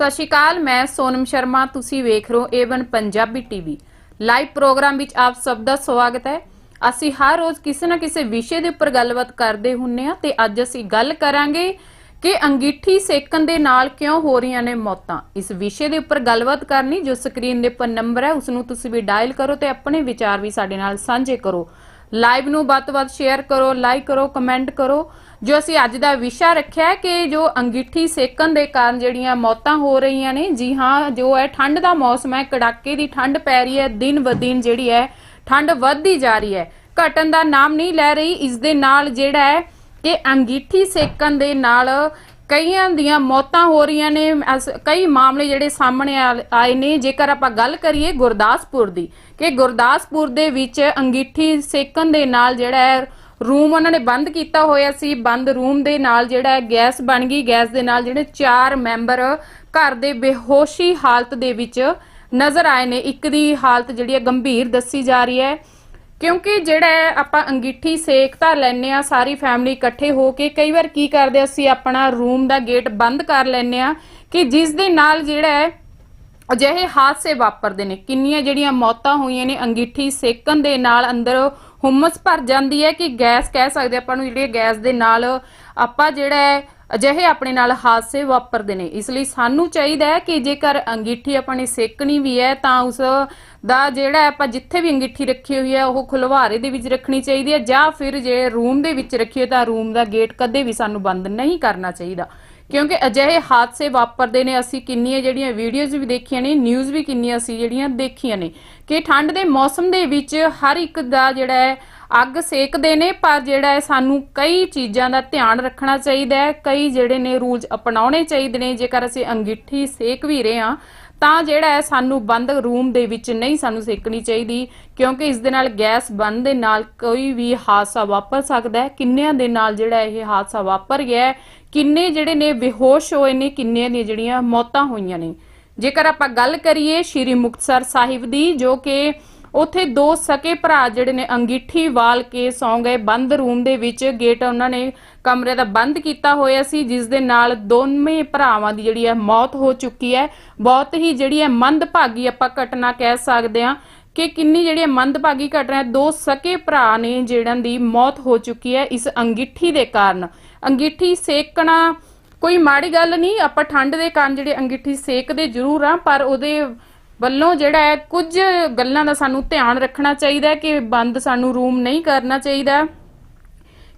ਸਤਿ ਸ਼੍ਰੀ ਅਕਾਲ, ਮੈਂ ਸੋਨਮ ਸ਼ਰਮਾ, ਤੁਸੀਂ ਵੇਖ ਰਹੇ ਹੋ A one Punjabi TV live program ਵਿੱਚ ਆਪ ਸਭ ਦਾ ਸਵਾਗਤ ਹੈ। ਅਸੀਂ ਹਰ ਰੋਜ਼ ਕਿਸੇ ਨਾ ਕਿਸੇ ਵਿਸ਼ੇ ਦੇ ਉੱਪਰ ਗੱਲਬਾਤ ਕਰਦੇ ਹੁੰਨੇ ਆ ਤੇ ਅੱਜ ਅਸੀਂ ਗੱਲ ਕਰਾਂਗੇ ਕਿ ਅੰਗੀਠੀ ਸੇਕਣ ਦੇ ਨਾਲ ਕਿਉਂ ਹੋ ਰਹੀਆਂ ਨੇ ਮੌਤਾਂ। ਇਸ ਵਿਸ਼ੇ ਦੇ ਉੱਪਰ ਗੱਲਬਾਤ ਕਰਨੀ, ਜੋ ਸਕਰੀਨ ਦੇ ਉੱਪਰ ਨੰਬਰ ਹੈ ਉਸ ਨੂੰ ਤੁਸੀਂ ਵੀ ਡਾਇਲ ਕਰੋ ਤੇ ਆਪਣੇ ਵਿਚਾਰ ਵੀ ਸਾਡੇ ਨਾਲ ਸਾਂਝੇ ਕਰੋ। ਲਾਈਵ ਨੂੰ ਵੱਧ ਤੋਂ ਵੱਧ ਸ਼ੇਅਰ ਕਰੋ ਲਾਈਕ ਕਰੋ ਕਮੈਂਟ ਕਰੋ। ਜੋ ਅਸੀਂ ਅੱਜ ਦਾ ਵਿਸ਼ਾ ਰੱਖਿਆ ਕਿ ਜੋ ਅੰਗੀਠੀ ਸੇਕਣ ਦੇ ਕਾਰਨ ਜਿਹੜੀਆਂ ਮੌਤਾਂ ਹੋ ਰਹੀਆਂ ਨੇ, ਜੀ ਹਾਂ, ਜੋ ਹੈ ਠੰਡ ਦਾ ਮੌਸਮ ਹੈ, ਕੜਾਕੇ ਦੀ ਠੰਡ ਪੈ ਰਹੀ ਹੈ, ਦਿਨ ਬ ਦਿਨ ਜਿਹੜੀ ਹੈ, ਠੰਡ ਵੱਧਦੀ ਜਾ ਰਹੀ ਹੈ। ਘਟਣ ਦਾ ਨਾਮ ਨਹੀਂ ਲੈ ਰਹੀ, ਇਸ ਦੇ ਨਾਲ ਜਿਹੜਾ ਹੈ ਕਿ ਅੰਗੀਠੀ ਸੇਕਣ ਦੇ ਨਾਲ ਕਈਆਂ ਦੀਆਂ ਮੌਤਾਂ ਹੋ ਰਹੀਆਂ ਨੇ, ਅਸ- ਕਈ ਮਾਮਲੇ ਜਿਹੜੇ ਸਾਹਮਣੇ ਆ- ਆਏ ਨੇ, ਜੇਕਰ ਆਪਾਂ ਗੱਲ ਕਰੀਏ ਗੁਰਦਾਸਪੁਰ ਦੀ, ਕਿ ਗੁਰਦਾਸਪੁਰ ਦੇ ਵਿੱਚ ਅੰਗੀਠੀ ਸੇਕਣ ਦੇ ਨਾਲ ਜਿਹੜਾ ਹੈ ਰੂਮ ਉਹਨਾਂ ਨੇ ਬੰਦ ਕੀਤਾ ਹੋਇਆ ਸੀ। ਬੰਦ ਰੂਮ ਦੇ ਨਾਲ ਜਿਹੜਾ ਹੈ ਗੈਸ ਬਣ ਗਈ। ਗੈਸ ਦੇ ਨਾਲ ਜਿਹੜੇ ਚਾਰ ਮੈਂਬਰ ਘਰ ਦੇ ਬੇਹੋਸ਼ੀ ਹਾਲਤ ਦੇ ਵਿੱਚ ਨਜ਼ਰ ਆਏ ਨੇ। ਇੱਕ ਦੀ ਹਾਲਤ ਜਿਹੜੀ ਹੈ ਗੰਭੀਰ ਦੱਸੀ ਜਾ ਰਹੀ ਹੈ। ਕਿਉਂਕਿ ਜਿਹੜਾ ਹੈ ਆਪਾਂ ਅੰਗੀਠੀ ਸੇਕ ਤਾਂ ਲੈਨੇ ਆ ਸਾਰੀ ਫੈਮਿਲੀ ਇਕੱਠੇ ਹੋ ਕੇ। ਕਈ ਵਾਰ ਕੀ ਕਰਦੇ ਅਸੀਂ, ਆਪਣਾ ਰੂਮ ਦਾ ਗੇਟ ਬੰਦ ਕਰ ਲੈਨੇ ਆ ਕਿ ਜਿਸ ਦੇ ਨਾਲ ਜਿਹੜਾ ਹੈ ਅਜਿਹੇ ਹਾਦਸੇ ਵਾਪਰਦੇ ਨੇ। ਕਿੰਨੀਆਂ ਜਿਹੜੀਆਂ ਮੌਤਾਂ ਹੋਈਆਂ ਨੇ ਅੰਗੀਠੀ ਸੇਕਣ ਦੇ ਨਾਲ ਅੰਦਰ ਹੁਮਸ ਭਰ ਜਾਂਦੀ ਹੈ ਕਿ ਗੈਸ ਕਹਿ ਸਕਦੇ ਆਪਾਂ ਨੂੰ ਜਿਹੜੀ ਗੈਸ ਦੇ ਨਾਲ ਆਪਾਂ ਜਿਹੜਾ ਹੈ ਅਜਿਹੇ ਆਪਣੇ ਨਾਲ ਹਾਦਸੇ ਵਾਪਰਦੇ ਨੇ। ਇਸ ਲਈ ਸਾਨੂੰ ਚਾਹੀਦਾ ਹੈ ਕਿ ਜੇਕਰ ਅੰਗੀਠੀ ਆਪਾਂ ਨੇ ਸੇਕਣੀ ਵੀ ਹੈ ਤਾਂ ਉਸ ਦਾ ਜਿਹੜਾ ਆਪਾਂ ਜਿੱਥੇ ਵੀ ਅੰਗੀਠੀ ਰੱਖੀ ਹੋਈ ਹੈ ਉਹ ਖੁਲਵਾਰੇ ਦੇ ਵਿੱਚ ਰੱਖਣੀ ਚਾਹੀਦੀ ਹੈ ਜਾਂ ਫਿਰ ਜੇ ਰੂਮ ਦੇ ਵਿੱਚ ਰੱਖੀ ਰੱਖੀਏ ਤਾਂ ਰੂਮ ਦਾ ਗੇਟ ਕਦੇ ਵੀ ਸਾਨੂੰ ਬੰਦ ਨਹੀਂ ਕਰਨਾ ਚਾਹੀਦਾ। ਕਿਉਂਕਿ ਅਜਿਹੇ ਹਾਦਸੇ ਵਾਪਰਦੇ ਨੇ, ਅਸੀਂ ਕਿੰਨੀਆਂ ਜਿਹੜੀਆਂ ਵੀਡੀਓਜ਼ ਵੀ ਦੇਖੀਆਂ ਨੇ ਨਿਊਜ਼ ਵੀ ਕਿੰਨੀਆਂ ਅਸੀਂ ਜਿਹੜੀਆਂ ਦੇਖੀਆਂ ਨੇ ਕਿ ਠੰਡ ਦੇ ਮੌਸਮ ਦੇ ਵਿੱਚ ਹਰ ਇੱਕ ਦਾ ਜਿਹੜਾ ਹੈ, ਅੱਗ ਸੇਕਦੇ ਨੇ, ਪਰ ਜਿਹੜਾ ਹੈ ਸਾਨੂੰ ਕਈ ਚੀਜ਼ਾਂ ਦਾ ਧਿਆਨ ਰੱਖਣਾ ਚਾਹੀਦਾ ਹੈ, ਕਈ ਜਿਹੜੇ ਨੇ ਰੂਲਸ ਅਪਣਾਉਣੇ ਚਾਹੀਦੇ ਨੇ, ਜੇਕਰ ਅਸੀਂ ਅੰਗੀਠੀ ਸੇਕ ਵੀ ਰਹੇ ਹਾਂ, ਤਾਂ ਜਿਹੜਾ ਹੈ ਸਾਨੂੰ ਬੰਦ ਰੂਮ ਦੇ ਵਿੱਚ ਨਹੀਂ ਸਾਨੂੰ ਸੇਕਣੀ ਚਾਹੀਦੀ, ਕਿਉਂਕਿ ਇਸ ਦੇ ਨਾਲ ਗੈਸ ਬੰਦ ਦੇ ਨਾਲ ਕੋਈ ਵੀ ਹਾਦਸਾ ਵਾਪਰ ਸਕਦਾ ਹੈ। ਕਿੰਨਿਆਂ ਦੇ ਨਾਲ ਜਿਹੜਾ ਇਹ ਹਾਦਸਾ ਵਾਪਰ ਗਿਆ ਕਿੰਨੇ ਜਿਹੜੇ ਨੇ ਬੇਹੋਸ਼ ਹੋਏ ਨੇ ਕਿੰਨਿਆਂ ਦੀਆਂ ਜਿਹੜੀਆਂ ਮੌਤਾਂ ਹੋਈਆਂ ਨੇ। ਜੇਕਰ ਆਪਾਂ ਗੱਲ ਕਰੀਏ ਸ਼੍ਰੀ ਮੁਕਤਸਰ ਸਾਹਿਬ ਦੀ, ਜੋ ਕਿ ਉੱਥੇ ਦੋ ਸਕੇ ਭਰਾ ਜਿਹੜੇ ਨੇ, ਅੰਗੀਠੀ ਵਾਲ ਕੇ ਸੌਂ ਗਏ। ਬੰਦ ਰੂਮ ਦੇ ਵਿੱਚ ਗੇਟ ਉਹਨਾਂ ਨੇ ਕਮਰੇ ਦਾ ਬੰਦ ਕੀਤਾ ਹੋਇਆ ਸੀ, ਜਿਸ ਦੇ ਨਾਲ ਦੋਵੇਂ ਭਰਾਵਾਂ ਦੀ ਜਿਹੜੀ ਹੈ ਮੌਤ ਹੋ ਚੁੱਕੀ ਹੈ। ਬਹੁਤ ਹੀ ਜਿਹੜੀ ਹੈ ਮੰਦਭਾਗੀ ਆਪਾਂ ਘਟਨਾ ਕਹਿ ਸਕਦੇ ਹਾਂ ਕਿ ਕਿੰਨੀ ਜਿਹੜੀ ਮੰਦਭਾਗੀ ਘਟਨਾ ਦੋ ਸਕੇ ਭਰਾ ਨੇ ਜਿਹੜਾਂ ਦੀ ਮੌਤ ਹੋ ਚੁੱਕੀ ਹੈ ਇਸ ਅੰਗੀਠੀ ਦੇ ਕਾਰਨ। ਅੰਗੀਠੀ ਸੇਕਣਾ ਕੋਈ ਮਾੜੀ ਗੱਲ ਨਹੀਂ, ਆਪਾਂ ਠੰਡ ਦੇ ਕਾਰਨ ਜਿਹੜੇ ਅੰਗੀਠੀ ਸੇਕਦੇ ਜ਼ਰੂਰ ਆ ਪਰ ਉਹਦੇ ਵੱਲੋਂ ਜਿਹੜਾ ਹੈ, ਕੁਝ ਗੱਲਾਂ ਦਾ ਸਾਨੂੰ ਧਿਆਨ ਰੱਖਣਾ ਚਾਹੀਦਾ ਕਿ ਬੰਦ ਸਾਨੂੰ ਰੂਮ ਨਹੀਂ ਕਰਨਾ ਚਾਹੀਦਾ।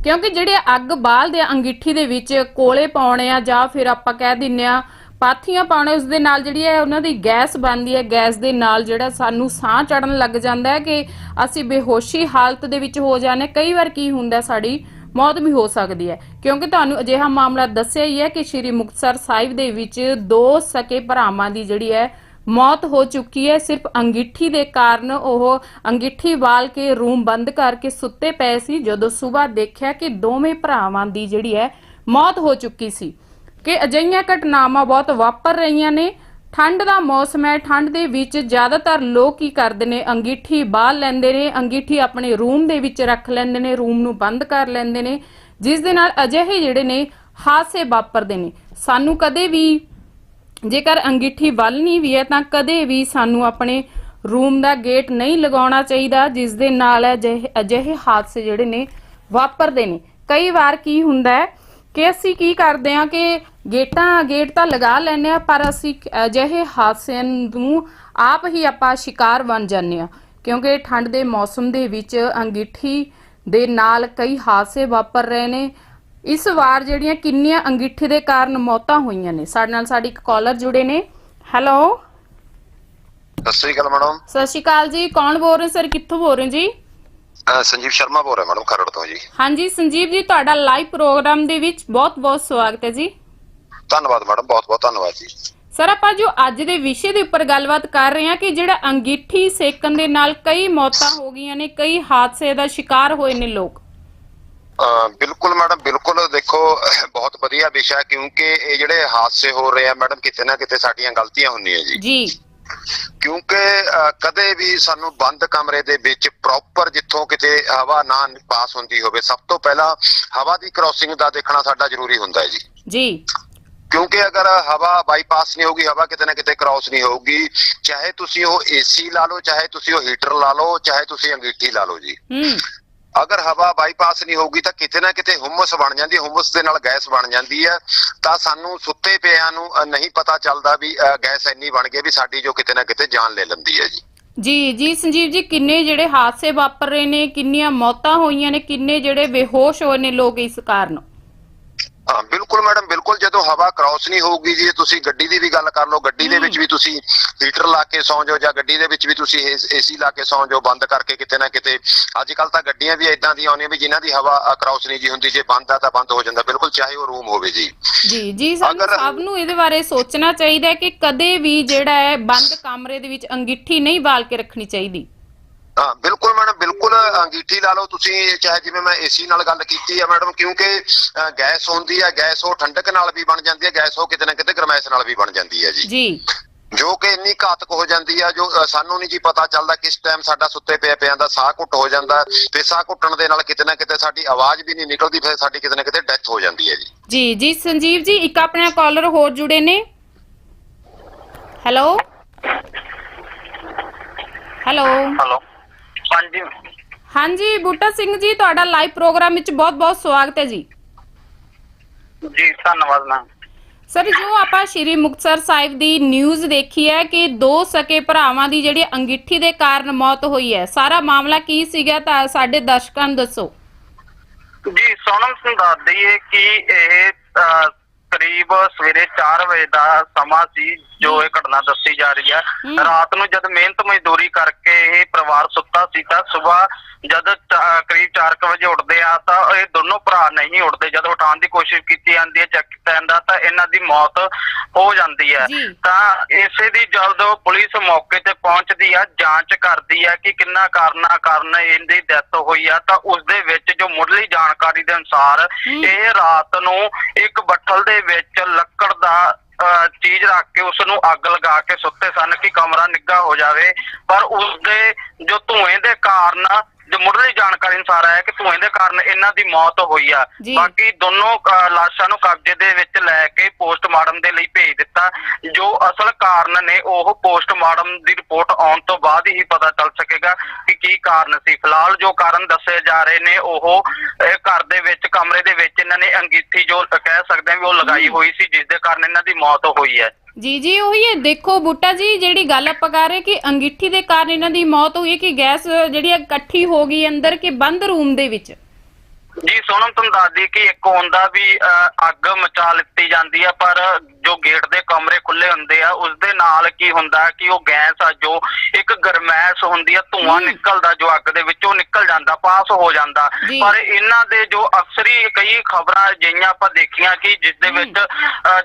ਕਿਉਂਕਿ ਜਿਹੜੇ ਅੱਗ ਬਾਲਦੇ ਆ ਅੰਗੀਠੀ ਦੇ ਵਿੱਚ, ਕੋਲੇ ਪਾਉਣੇ ਆ ਜਾਂ ਫਿਰ ਆਪਾਂ ਕਹਿ ਦਿੰਨੇ ਆ ਪਾਥੀਆਂ ਪਾਉਣੇ, ਉਸ ਦੇ ਨਾਲ ਜਿਹੜੀ ਹੈ, ਉਹਨਾਂ ਦੀ ਗੈਸ ਬਣਦੀ ਹੈ, ਗੈਸ ਦੇ ਨਾਲ ਜਿਹੜਾ ਸਾਨੂੰ ਸਾਹ ਚੜਨ ਲੱਗ ਜਾਂਦਾ ਹੈ ਕਿ ਅਸੀਂ ਬੇਹੋਸ਼ੀ ਹਾਲਤ ਦੇ ਵਿੱਚ ਹੋ ਜਾਂਦੇ ਕਈ ਵਾਰ ਕੀ ਹੁੰਦਾ ਸਾਡੀ ਮੌਤ ਵੀ ਹੋ ਸਕਦੀ ਹੈ। ਕਿਉਂਕਿ ਤੁਹਾਨੂੰ ਅਜਿਹਾ ਮਾਮਲਾ ਦੱਸਿਆ ਹੀ ਹੈ ਕਿ ਸ਼੍ਰੀ ਮੁਕਤਸਰ ਸਾਹਿਬ ਦੇ ਵਿੱਚ ਦੋ ਸਕੇ ਭਰਾਵਾਂ ਦੀ ਜਿਹੜੀ ਹੈ ਮੌਤ ਹੋ ਚੁੱਕੀ ਹੈ। ਸਿਰਫ ਅੰਗੀਠੀ ਦੇ ਕਾਰਨ ਉਹ ਅੰਗੀਠੀ ਵਾਲ ਕੇ ਰੂਮ ਬੰਦ ਕਰਕੇ ਸੁੱਤੇ ਪਏ ਸੀ, ਜਦੋਂ ਸਵੇਰ ਦੇਖਿਆ ਕਿ ਦੋਵੇਂ ਭਰਾਵਾਂ ਦੀ ਜਿਹੜੀ ਹੈ ਮੌਤ ਹੋ ਚੁੱਕੀ ਸੀ। ਕਿ ਅਜਿਹੀਆਂ ਘਟਨਾਵਾਂ ਬਹੁਤ ਵਾਪਰ ਰਹੀਆਂ ਨੇ। ਠੰਡ ਦਾ ਮੌਸਮ ਹੈ। ਠੰਡ ਦੇ ਵਿੱਚ ਜ਼ਿਆਦਾਤਰ ਲੋਕ ਕੀ ਕਰਦੇ ਨੇ? ਅੰਗੀਠੀ ਬਾਲ ਲੈਂਦੇ ਨੇ। ਅੰਗੀਠੀ ਆਪਣੇ ਰੂਮ ਦੇ ਵਿੱਚ ਰੱਖ ਲੈਂਦੇ ਨੇ। ਰੂਮ ਨੂੰ ਬੰਦ ਕਰ ਲੈਂਦੇ ਨੇ। ਜਿਸ ਦੇ ਨਾਲ ਅਜਿਹੇ ਜਿਹੜੇ ਨੇ, ਹਾਦਸੇ ਵਾਪਰਦੇ ਨੇ। ਸਾਨੂੰ ਕਦੇ ਵੀ ਜੇਕਰ ਅੰਗੀਠੀ ਵੱਲਣੀ ਵੀ ਹੈ, ਤਾਂ ਕਦੇ ਵੀ ਸਾਨੂੰ ਆਪਣੇ ਰੂਮ ਦਾ ਗੇਟ ਨਹੀਂ ਲਗਾਉਣਾ ਚਾਹੀਦਾ, ਜਿਸ ਦੇ ਨਾਲ ਅਜਿਹੇ ਅਜਿਹੇ ਹਾਦਸੇ ਜਿਹੜੇ ਨੇ ਵਾਪਰਦੇ ਨੇ। ਕਈ ਵਾਰ ਕੀ ਹੁੰਦਾ ਹੈ ਕਿ ਅਸੀਂ ਕੀ ਕਰਦੇ ਹਾਂ ਕਿ ਗੇਟਾਂ ਗੇਟ ਤਾਂ ਲਗਾ ਲੈਨੇ ਆ ਪਰ ਅਸੀਂ ਅਜਿਹੇ ਹਾਦਸਿਆਂ ਨੂੰ ਆਪ ਹੀ ਆਪਾਂ ਸ਼ਿਕਾਰ ਬਣ ਜਾਂਦੇ ਆ ਕਿਉਂਕਿ ਠੰਡ ਦੇ ਮੌਸਮ ਦੇ ਵਿੱਚ ਅੰਗੀਠੀ ਦੇ ਨਾਲ ਕਈ ਹਾਦਸੇ ਵਾਪਰ ਰਹੇ ਨੇ। ਇਸ ਵਾਰ ਜਿਹੜੀਆਂ ਕਿੰਨੀਆਂ ਅੰਗੀਠੀ ਦੇ ਕਾਰਨ ਮੌਤਾਂ ਹੋਈਆਂ ਨੇ ਸਾਡੇ ਨਾਲ ਸਾਡੀ ਇੱਕ ਕਾਲਰ ਜੁੜੇ ਨੇ। ਹੈਲੋ ਸਤਿ ਸ੍ਰੀ ਅਕਾਲ ਮੈਡਮ। ਸਤਿ ਸ਼੍ਰੀ ਅਕਾਲ ਜੀ ਕੌਣ ਬੋਲ ਰਹੇ ਸਰ? ਕਿੱਥੋਂ ਬੋਲ ਰਹੇ ਜੀ? ਅਹ ਸੰਜੀਵ ਸ਼ਰਮਾ ਬੋਲ ਰਿਹਾ ਮੈਡਮ ਖਰੜ ਤੋਂ ਜੀ। ਹਾਂਜੀ ਸੰਜੀਵ ਜੀ ਤੁਹਾਡਾ ਲਾਈਵ ਪ੍ਰੋਗਰਾਮ ਦੇ ਵਿੱਚ ਬਹੁਤ-ਬਹੁਤ ਸਵਾਗਤ ਹੈ ਜੀ। ਧੰਨਵਾਦ ਮੈਡਮ ਬਹੁਤ ਬਹੁਤ ਧੰਨਵਾਦ ਜੀ। ਸਰ ਆਪਾਂ ਜੋ ਅੱਜ ਦੇ ਵਿਸ਼ੇ ਦੇ ਉੱਪਰ ਗੱਲਬਾਤ ਕਰ ਰਹੇ ਹਾਂ ਕਿ ਜਿਹੜਾ ਅੰਗੀਠੀ ਸੇਕਣ ਦੇ ਨਾਲ ਕਈ ਮੌਤਾਂ ਹੋ ਗਈਆਂ ਨੇ ਕਈ ਹਾਦਸੇ ਦਾ ਸ਼ਿਕਾਰ ਹੋਏ ਨੇ ਲੋਕ। ਬਿਲਕੁਲ ਮੈਡਮ ਬਿਲਕੁਲ ਦੇਖੋ ਬਹੁਤ ਵਧੀਆ ਵਿਸ਼ਾ ਹੈ ਕਿਉਂਕਿ ਇਹ ਜਿਹੜੇ ਹਾਦਸੇ ਹੋ ਰਹੇ ਆ ਮੈਡਮ ਕਿਤੇ ਨਾ ਕਿਤੇ ਸਾਡੀਆਂ ਗਲਤੀਆਂ ਹੁੰਦੀਆਂ ਜੀ। ਜੀ। ਕਿਉਂਕਿ ਕਦੇ ਵੀ ਸਾਨੂੰ ਬੰਦ ਕਮਰੇ ਦੇ ਵਿੱਚ ਪ੍ਰੋਪਰ ਜਿੱਥੋਂ ਕਿਤੇ ਹਵਾ ਨਾ ਪਾਸ ਹੁੰਦੀ ਹੋਵੇ ਸਭ ਤੋਂ ਪਹਿਲਾਂ ਹਵਾ ਦੀ ਕ੍ਰਾਸਿੰਗ ਦਾ ਦੇਖਣਾ ਸਾਡਾ ਜ਼ਰੂਰੀ ਹੁੰਦਾ ਹੈ ਜੀ। ਜੀ। ਕਿਉਂਕਿ ਅਗਰ ਹਵਾ ਬਾਈਪਾਸ ਨਹੀਂ ਹੋਊਗੀ ਹਵਾ ਕਿਤੇ ਨਾ ਕਿਤੇ ਕ੍ਰਾਸ ਨਹੀਂ ਹੋਊਗੀ ਚਾਹੇ ਤੁਸੀਂ ਉਹ ਏਸੀ ਲਾ ਲਓ ਚਾਹੇ ਤੁਸੀਂ ਉਹ ਹੀਟਰ ਲਾ ਲਓ ਚਾਹੇ ਤੁਸੀਂ ਅੰਗੀਠੀ ਲਾ ਲਓ ਜੀ। ਹੂੰ। ਅਗਰ ਹਵਾ ਬਾਈਪਾਸ ਨਹੀਂ ਹੋਊਗੀ ਤਾਂ ਕਿਤੇ ਨਾ ਕਿਤੇ ਹੁਮਸ ਬਣ ਜਾਂਦੀ ਹੈ ਦੇ ਨਾਲ ਗੈਸ ਬਣ ਜਾਂਦੀ ਹੈ। ਤਾਂ ਸਾਨੂੰ ਸੁੱਤੇ ਪਿਆਂ ਨੂੰ ਨਹੀਂ ਪਤਾ ਚੱਲਦਾ ਵੀ ਗੈਸ ਇੰਨੀ ਬਣ ਗਈ ਵੀ ਸਾਡੀ ਜੋ ਕਿਤੇ ਨਾ ਕਿਤੇ ਜਾਨ ਲੈ ਲੈਂਦੀ ਹੈ ਜੀ। ਜੀ ਜੀ ਸੰਜੀਵ ਜੀ, ਕਿੰਨੇ ਜਿਹੜੇ ਹਾਦਸੇ ਵਾਪਰ ਰਹੇ ਨੇ, ਕਿੰਨੀਆਂ ਮੌਤਾਂ ਹੋਈਆਂ ਨੇ, ਕਿੰਨੇ ਜਿਹੜੇ ਬੇਹੋਸ਼ ਹੋਏ ਨੇ ਲੋਕ ਇਸ ਕਾਰਨ? ਹਾਂ ਬਿਲਕੁਲ ਮੈਡਮ ਬਿਲਕੁਲ ਜਦੋਂ ਹਵਾ ਕ੍ਰਾਸ ਨਹੀਂ ਹੋਊਗੀ ਜੀ ਤੁਸੀਂ ਗੱਡੀ ਦੀ ਵੀ ਗੱਲ ਕਰ ਲਓ ਗੱਡੀ ਦੇ ਵਿੱਚ ਵੀ ਤੁਸੀਂ ਹੀਟਰ ਲਾ ਕੇ ਸੌਂ ਜਾਓ ਜਾਂ ਗੱਡੀ ਦੇ ਵਿੱਚ ਵੀ ਤੁਸੀਂ ਏਸੀ ਲਾ ਕੇ ਸੌਂ ਜਾਓ ਬੰਦ ਕਰਕੇ ਕਿਤੇ ਨਾ ਕਿਤੇ। ਅੱਜ ਕੱਲ ਤਾਂ ਗੱਡੀਆਂ ਵੀ ਇਦਾਂ ਦੀਆਂ ਆਉਂਦੀਆਂ ਵੀ ਜਿਨ੍ਹਾਂ ਦੀ ਹਵਾ ਕ੍ਰਾਸ ਨਹੀਂ ਜੀ ਹੁੰਦੀ ਜੇ ਬੰਦ ਆ ਤਾਂ ਬੰਦ ਹੋ ਜਾਂਦਾ। ਬਿਲਕੁਲ ਚਾਹੇ ਉਹ ਰੂਮ ਹੋਵੇ ਜੀ। ਜੀ ਜੀ ਸਾਨੂੰ ਸਭ ਨੂੰ ਇਹਦੇ ਬਾਰੇ ਸੋਚਣਾ ਚਾਹੀਦਾ ਹੈ ਕਿ ਕਦੇ ਵੀ ਜਿਹੜਾ ਹੈ ਬੰਦ ਕਮਰੇ ਦੇ ਵਿੱਚ ਅੰਗੀਠੀ ਨਹੀਂ ਬਾਲ ਕੇ ਰੱਖਣੀ ਚਾਹੀਦੀ। ਹਾਂ ਬਿਲਕੁਲ ਮੈਡਮ ਬਿਲਕੁਲ ਅੰਗੀਠੀ ਲਾ ਲਓ ਤੁਸੀਂ ਚਾਹੇ ਜਿਵੇਂ ਮੈਂ ਏਸੀ ਨਾਲ ਗੱਲ ਕੀਤੀ ਹੈ ਮੈਡਮ ਕਿਉਂਕਿ ਗੈਸ ਹੁੰਦੀ ਹੈ ਗੈਸ ਉਹ ਠੰਡਕ ਨਾਲ ਵੀ ਬਣ ਜਾਂਦੀ ਹੈ ਗੈਸ ਉਹ ਕਿਤੇ ਨਾ ਕਿਤੇ ਗਰਮੈਸ਼ ਨਾਲ ਵੀ ਬਣ ਜਾਂਦੀ ਹੈ ਜੀ। ਜੀ। ਜੋ ਕਿ ਇੰਨੀ ਘਾਤਕ ਹੋ ਜਾਂਦੀ ਆ ਜੋ ਸਾਨੂੰ ਨਹੀਂ ਜੀ ਪਤਾ ਚੱਲਦਾ ਕਿਸ ਟਾਈਮ ਸਾਡਾ ਸੁੱਤੇ ਪਿਆ ਪਿਆਂ ਦਾ ਸਾਹ ਘੁੱਟ ਹੋ ਜਾਂਦਾ ਤੇ ਸਾਹ ਘੁੱਟਣ ਦੇ ਨਾਲ ਕਿਤੇ ਨਾ ਕਿਤੇ ਸਾਡੀ ਆਵਾਜ਼ ਵੀ ਨਹੀਂ ਨਿਕਲਦੀ ਫਿਰ ਸਾਡੀ ਕਿਤੇ ਨਾ ਕਿਤੇ ਡੈਥ ਹੋ ਜਾਂਦੀ ਹੈ ਜੀ। ਜੀ ਜੀ ਸੰਜੀਵ ਜੀ ਇੱਕ ਆਪਣੇ ਕਾਲਰ ਹੋਰ ਜੁੜੇ ਨੇ। ਹੈਲੋ ਹੈਲੋ ਹੈਲੋ ਹਾਂਜੀ। ਹਾਂਜੀ ਬੂਟਾ ਸਿੰਘ ਜੀ ਤੁਹਾਡਾ ਲਾਈਵ ਪ੍ਰੋਗਰਾਮ ਵਿੱਚ ਬਹੁਤ-ਬਹੁਤ ਸਵਾਗਤ ਹੈ ਜੀ। ਜੀ ਧੰਨਵਾਦ ਮੈਮ ਸਰ ਜੋ ਆਪਾਂ ਸ਼੍ਰੀ ਮੁਕਤਸਰ ਸਾਹਿਬ ਦੀ ਨਿਊਜ਼ ਦੇਖੀ ਹੈ ਕਿ ਦੋ ਸਕੇ ਭਰਾਵਾਂ ਦੀ ਜਿਹੜੀ ਅੰਗੀਠੀ ਦੇ ਕਾਰਨ ਮੌਤ ਹੋਈ ਹੈ। ਸਾਰਾ ਮਾਮਲਾ ਕੀ ਸੀਗਾ ਤਾਂ ਸਾਡੇ ਦਰਸ਼ਕਾਂ ਨੂੰ ਦੱਸੋ। ਜੀ ਸੋਨਮ ਸਿੰਘ ਦੱਸ ਦਈਏ ਕਿ ਇਹ ਅਹ, ਕਰੀਬ ਸਵੇਰੇ 4 ਵਜੇ ਦਾ ਸਮਾਂ ਸੀ ਜੋ ਇਹ ਘਟਨਾ ਦੱਸੀ ਜਾ ਰਹੀ ਹੈ। ਰਾਤ ਨੂੰ ਜਦ ਮਿਹਨਤ ਮਜ਼ਦੂਰੀ ਕਰਕੇ ਇਹ ਪਰਿਵਾਰ ਸੁੱਤਾ ਸੀ ਤਾਂ ਸਵੇਰ ਜਦ ਕਰੀਬ 4 ਵਜੇ ਉੱਠਦੇ ਆ ਤਾਂ ਇਹ ਦੋਨੋਂ ਭਰਾ ਨਹੀਂ ਉੱਠਦੇ ਜਦ ਉਠਾਉਣ ਦੀ ਕੋਸ਼ਿਸ਼ ਕੀਤੀ ਜਾਂਦੀ ਹੈ ਚੱਕ ਪੈਣ ਦਾ ਤਾਂ ਇਹਨਾਂ ਦੀ ਮੌਤ ਹੋ ਜਾਂਦੀ ਹੈ। ਤਾਂ ਇਸੇ ਦੀ ਜਦੋਂ ਪੁਲਿਸ ਮੌਕੇ ਤੇ ਪਹੁੰਚਦੀ ਆ ਜਾਂਚ ਕਰਦੀ ਆ ਕਿ ਕਿੰਨਾ ਕਾਰਨਾਂ ਕਾਰਨ ਇਹਦੀ ਡੈਥ ਹੋਈ ਆ ਤਾਂ ਉਸ ਦੇ ਵਿੱਚ ਜੋ ਮੁੱਢਲੀ ਜਾਣਕਾਰੀ ਦੇ ਅਨੁਸਾਰ। ਇਹ ਰਾਤ ਨੂੰ ਇੱਕ ਬੱਠਲ ਦੇ ਵਿੱਚ ਲੱਕੜ ਦਾ ਅਹ, ਚੀਜ਼ ਰੱਖ ਕੇ ਉਸ ਨੂੰ ਅੱਗ ਲਗਾ ਕੇ ਸੁੱਤੇ ਸਨ ਕਿ ਕਮਰਾ ਨਿੱਘਾ ਹੋ ਜਾਵੇ। ਪਰ ਉਸ ਦੇ ਜੋ ਧੂਏ ਦੇ ਕਾਰਨ ਜੋ ਮੁੱਢਲੀ ਜਾਣਕਾਰੀ ਅਨੁਸਾਰ ਹੈ ਕਿ ਧੂਏ ਦੇ ਕਾਰਨ ਇਹਨਾਂ ਦੀ ਮੌਤ ਹੋਈ ਆ। ਜੀ। ਬਾਕੀ ਦੋਨੋਂ ਲਾਸ਼ਾਂ ਨੂੰ ਕਬਜ਼ੇ ਦੇ ਵਿੱਚ ਲੈ ਕੇ ਪੋਸਟਮਾਰਟਮ ਦੇ ਲਈ ਭੇਜ ਦਿੱਤਾ। ਜੋ ਅਸਲ ਕਾਰਨ ਨੇ ਉਹ ਪੋਸਟਮਾਰਟਮ ਦੀ ਰਿਪੋਰਟ ਆਉਣ ਤੋਂ ਬਾਅਦ ਹੀ ਪਤਾ ਚੱਲ ਸਕੇਗਾ ਕਿ ਕੀ ਕਾਰਨ ਸੀ। ਫਿਲਹਾਲ ਜੋ ਕਾਰਨ ਦੱਸੇ ਜਾ ਰਹੇ ਨੇ ਉਹ ਘਰ ਦੇ ਵਿੱਚ ਕਮਰੇ ਦੇ ਵਿੱਚ ਇਹਨਾਂ ਨੇ ਅੰਗੀਠੀ ਜੋ ਕਹਿ ਸਕਦੇ ਹਾਂ ਵੀ ਉਹ ਲਗਾਈ ਹੋਈ ਸੀ ਜਿਸ ਦੇ ਕਾਰਨ ਇਹਨਾਂ ਦੀ ਮੌਤ ਹੋਈ ਹੈ। ਜੀ ਜੀ ਉਹੀ ਹੈ। ਦੇਖੋ ਬੂਟਾ ਜੀ ਜਿਹੜੀ ਗੱਲ ਆਪਾਂ ਕਰ ਰਹੇ ਕਿ ਅੰਗੀਠੀ ਦੇ ਕਾਰਨ ਇਹਨਾਂ ਦੀ ਮੌਤ ਹੋਈ ਹੈ ਕਿ ਗੈਸ ਜਿਹੜੀ ਹੈ ਇਕੱਠੀ ਹੋ ਗਈ ਅੰਦਰ ਕਿ ਬੰਦ ਰੂਮ ਦੇ ਵਿੱਚ? ਜੀ ਸੋਨਮ ਤੁਹਾਨੂੰ ਦੱਸਦੀ ਕਿ ਇੱਕ ਹੁੰਦਾ ਵੀ ਅਹ, ਅੱਗ ਮਚਾ ਲਿੱਤੀ ਜਾਂਦੀ ਆ ਪਰ ਜੋ ਗੇਟ ਦੇ ਕਮਰੇ ਖੁੱਲੇ ਹੁੰਦੇ ਆ ਉਸ ਦੇ ਨਾਲ ਕੀ ਹੁੰਦਾ ਕਿ ਉਹ ਗੈਸ ਆ ਜੋ ਇੱਕ ਗਰਮੈਸ਼ ਹੁੰਦੀ ਆ ਧੂਆਂ। ਨਿਕਲਦਾ ਜੋ ਅੱਗ ਦੇ ਵਿੱਚੋਂ ਨਿਕਲ ਜਾਂਦਾ ਪਾਸ ਹੋ ਜਾਂਦਾ। ਪਰ ਇਹਨਾਂ ਦੇ ਜੋ ਅਕਸਰੀ ਕਈ ਖਬਰਾਂ ਜਿਹੀਆਂ ਆਪਾਂ ਦੇਖੀਆਂ ਕਿ ਜਿਸ ਦੇ। ਵਿੱਚ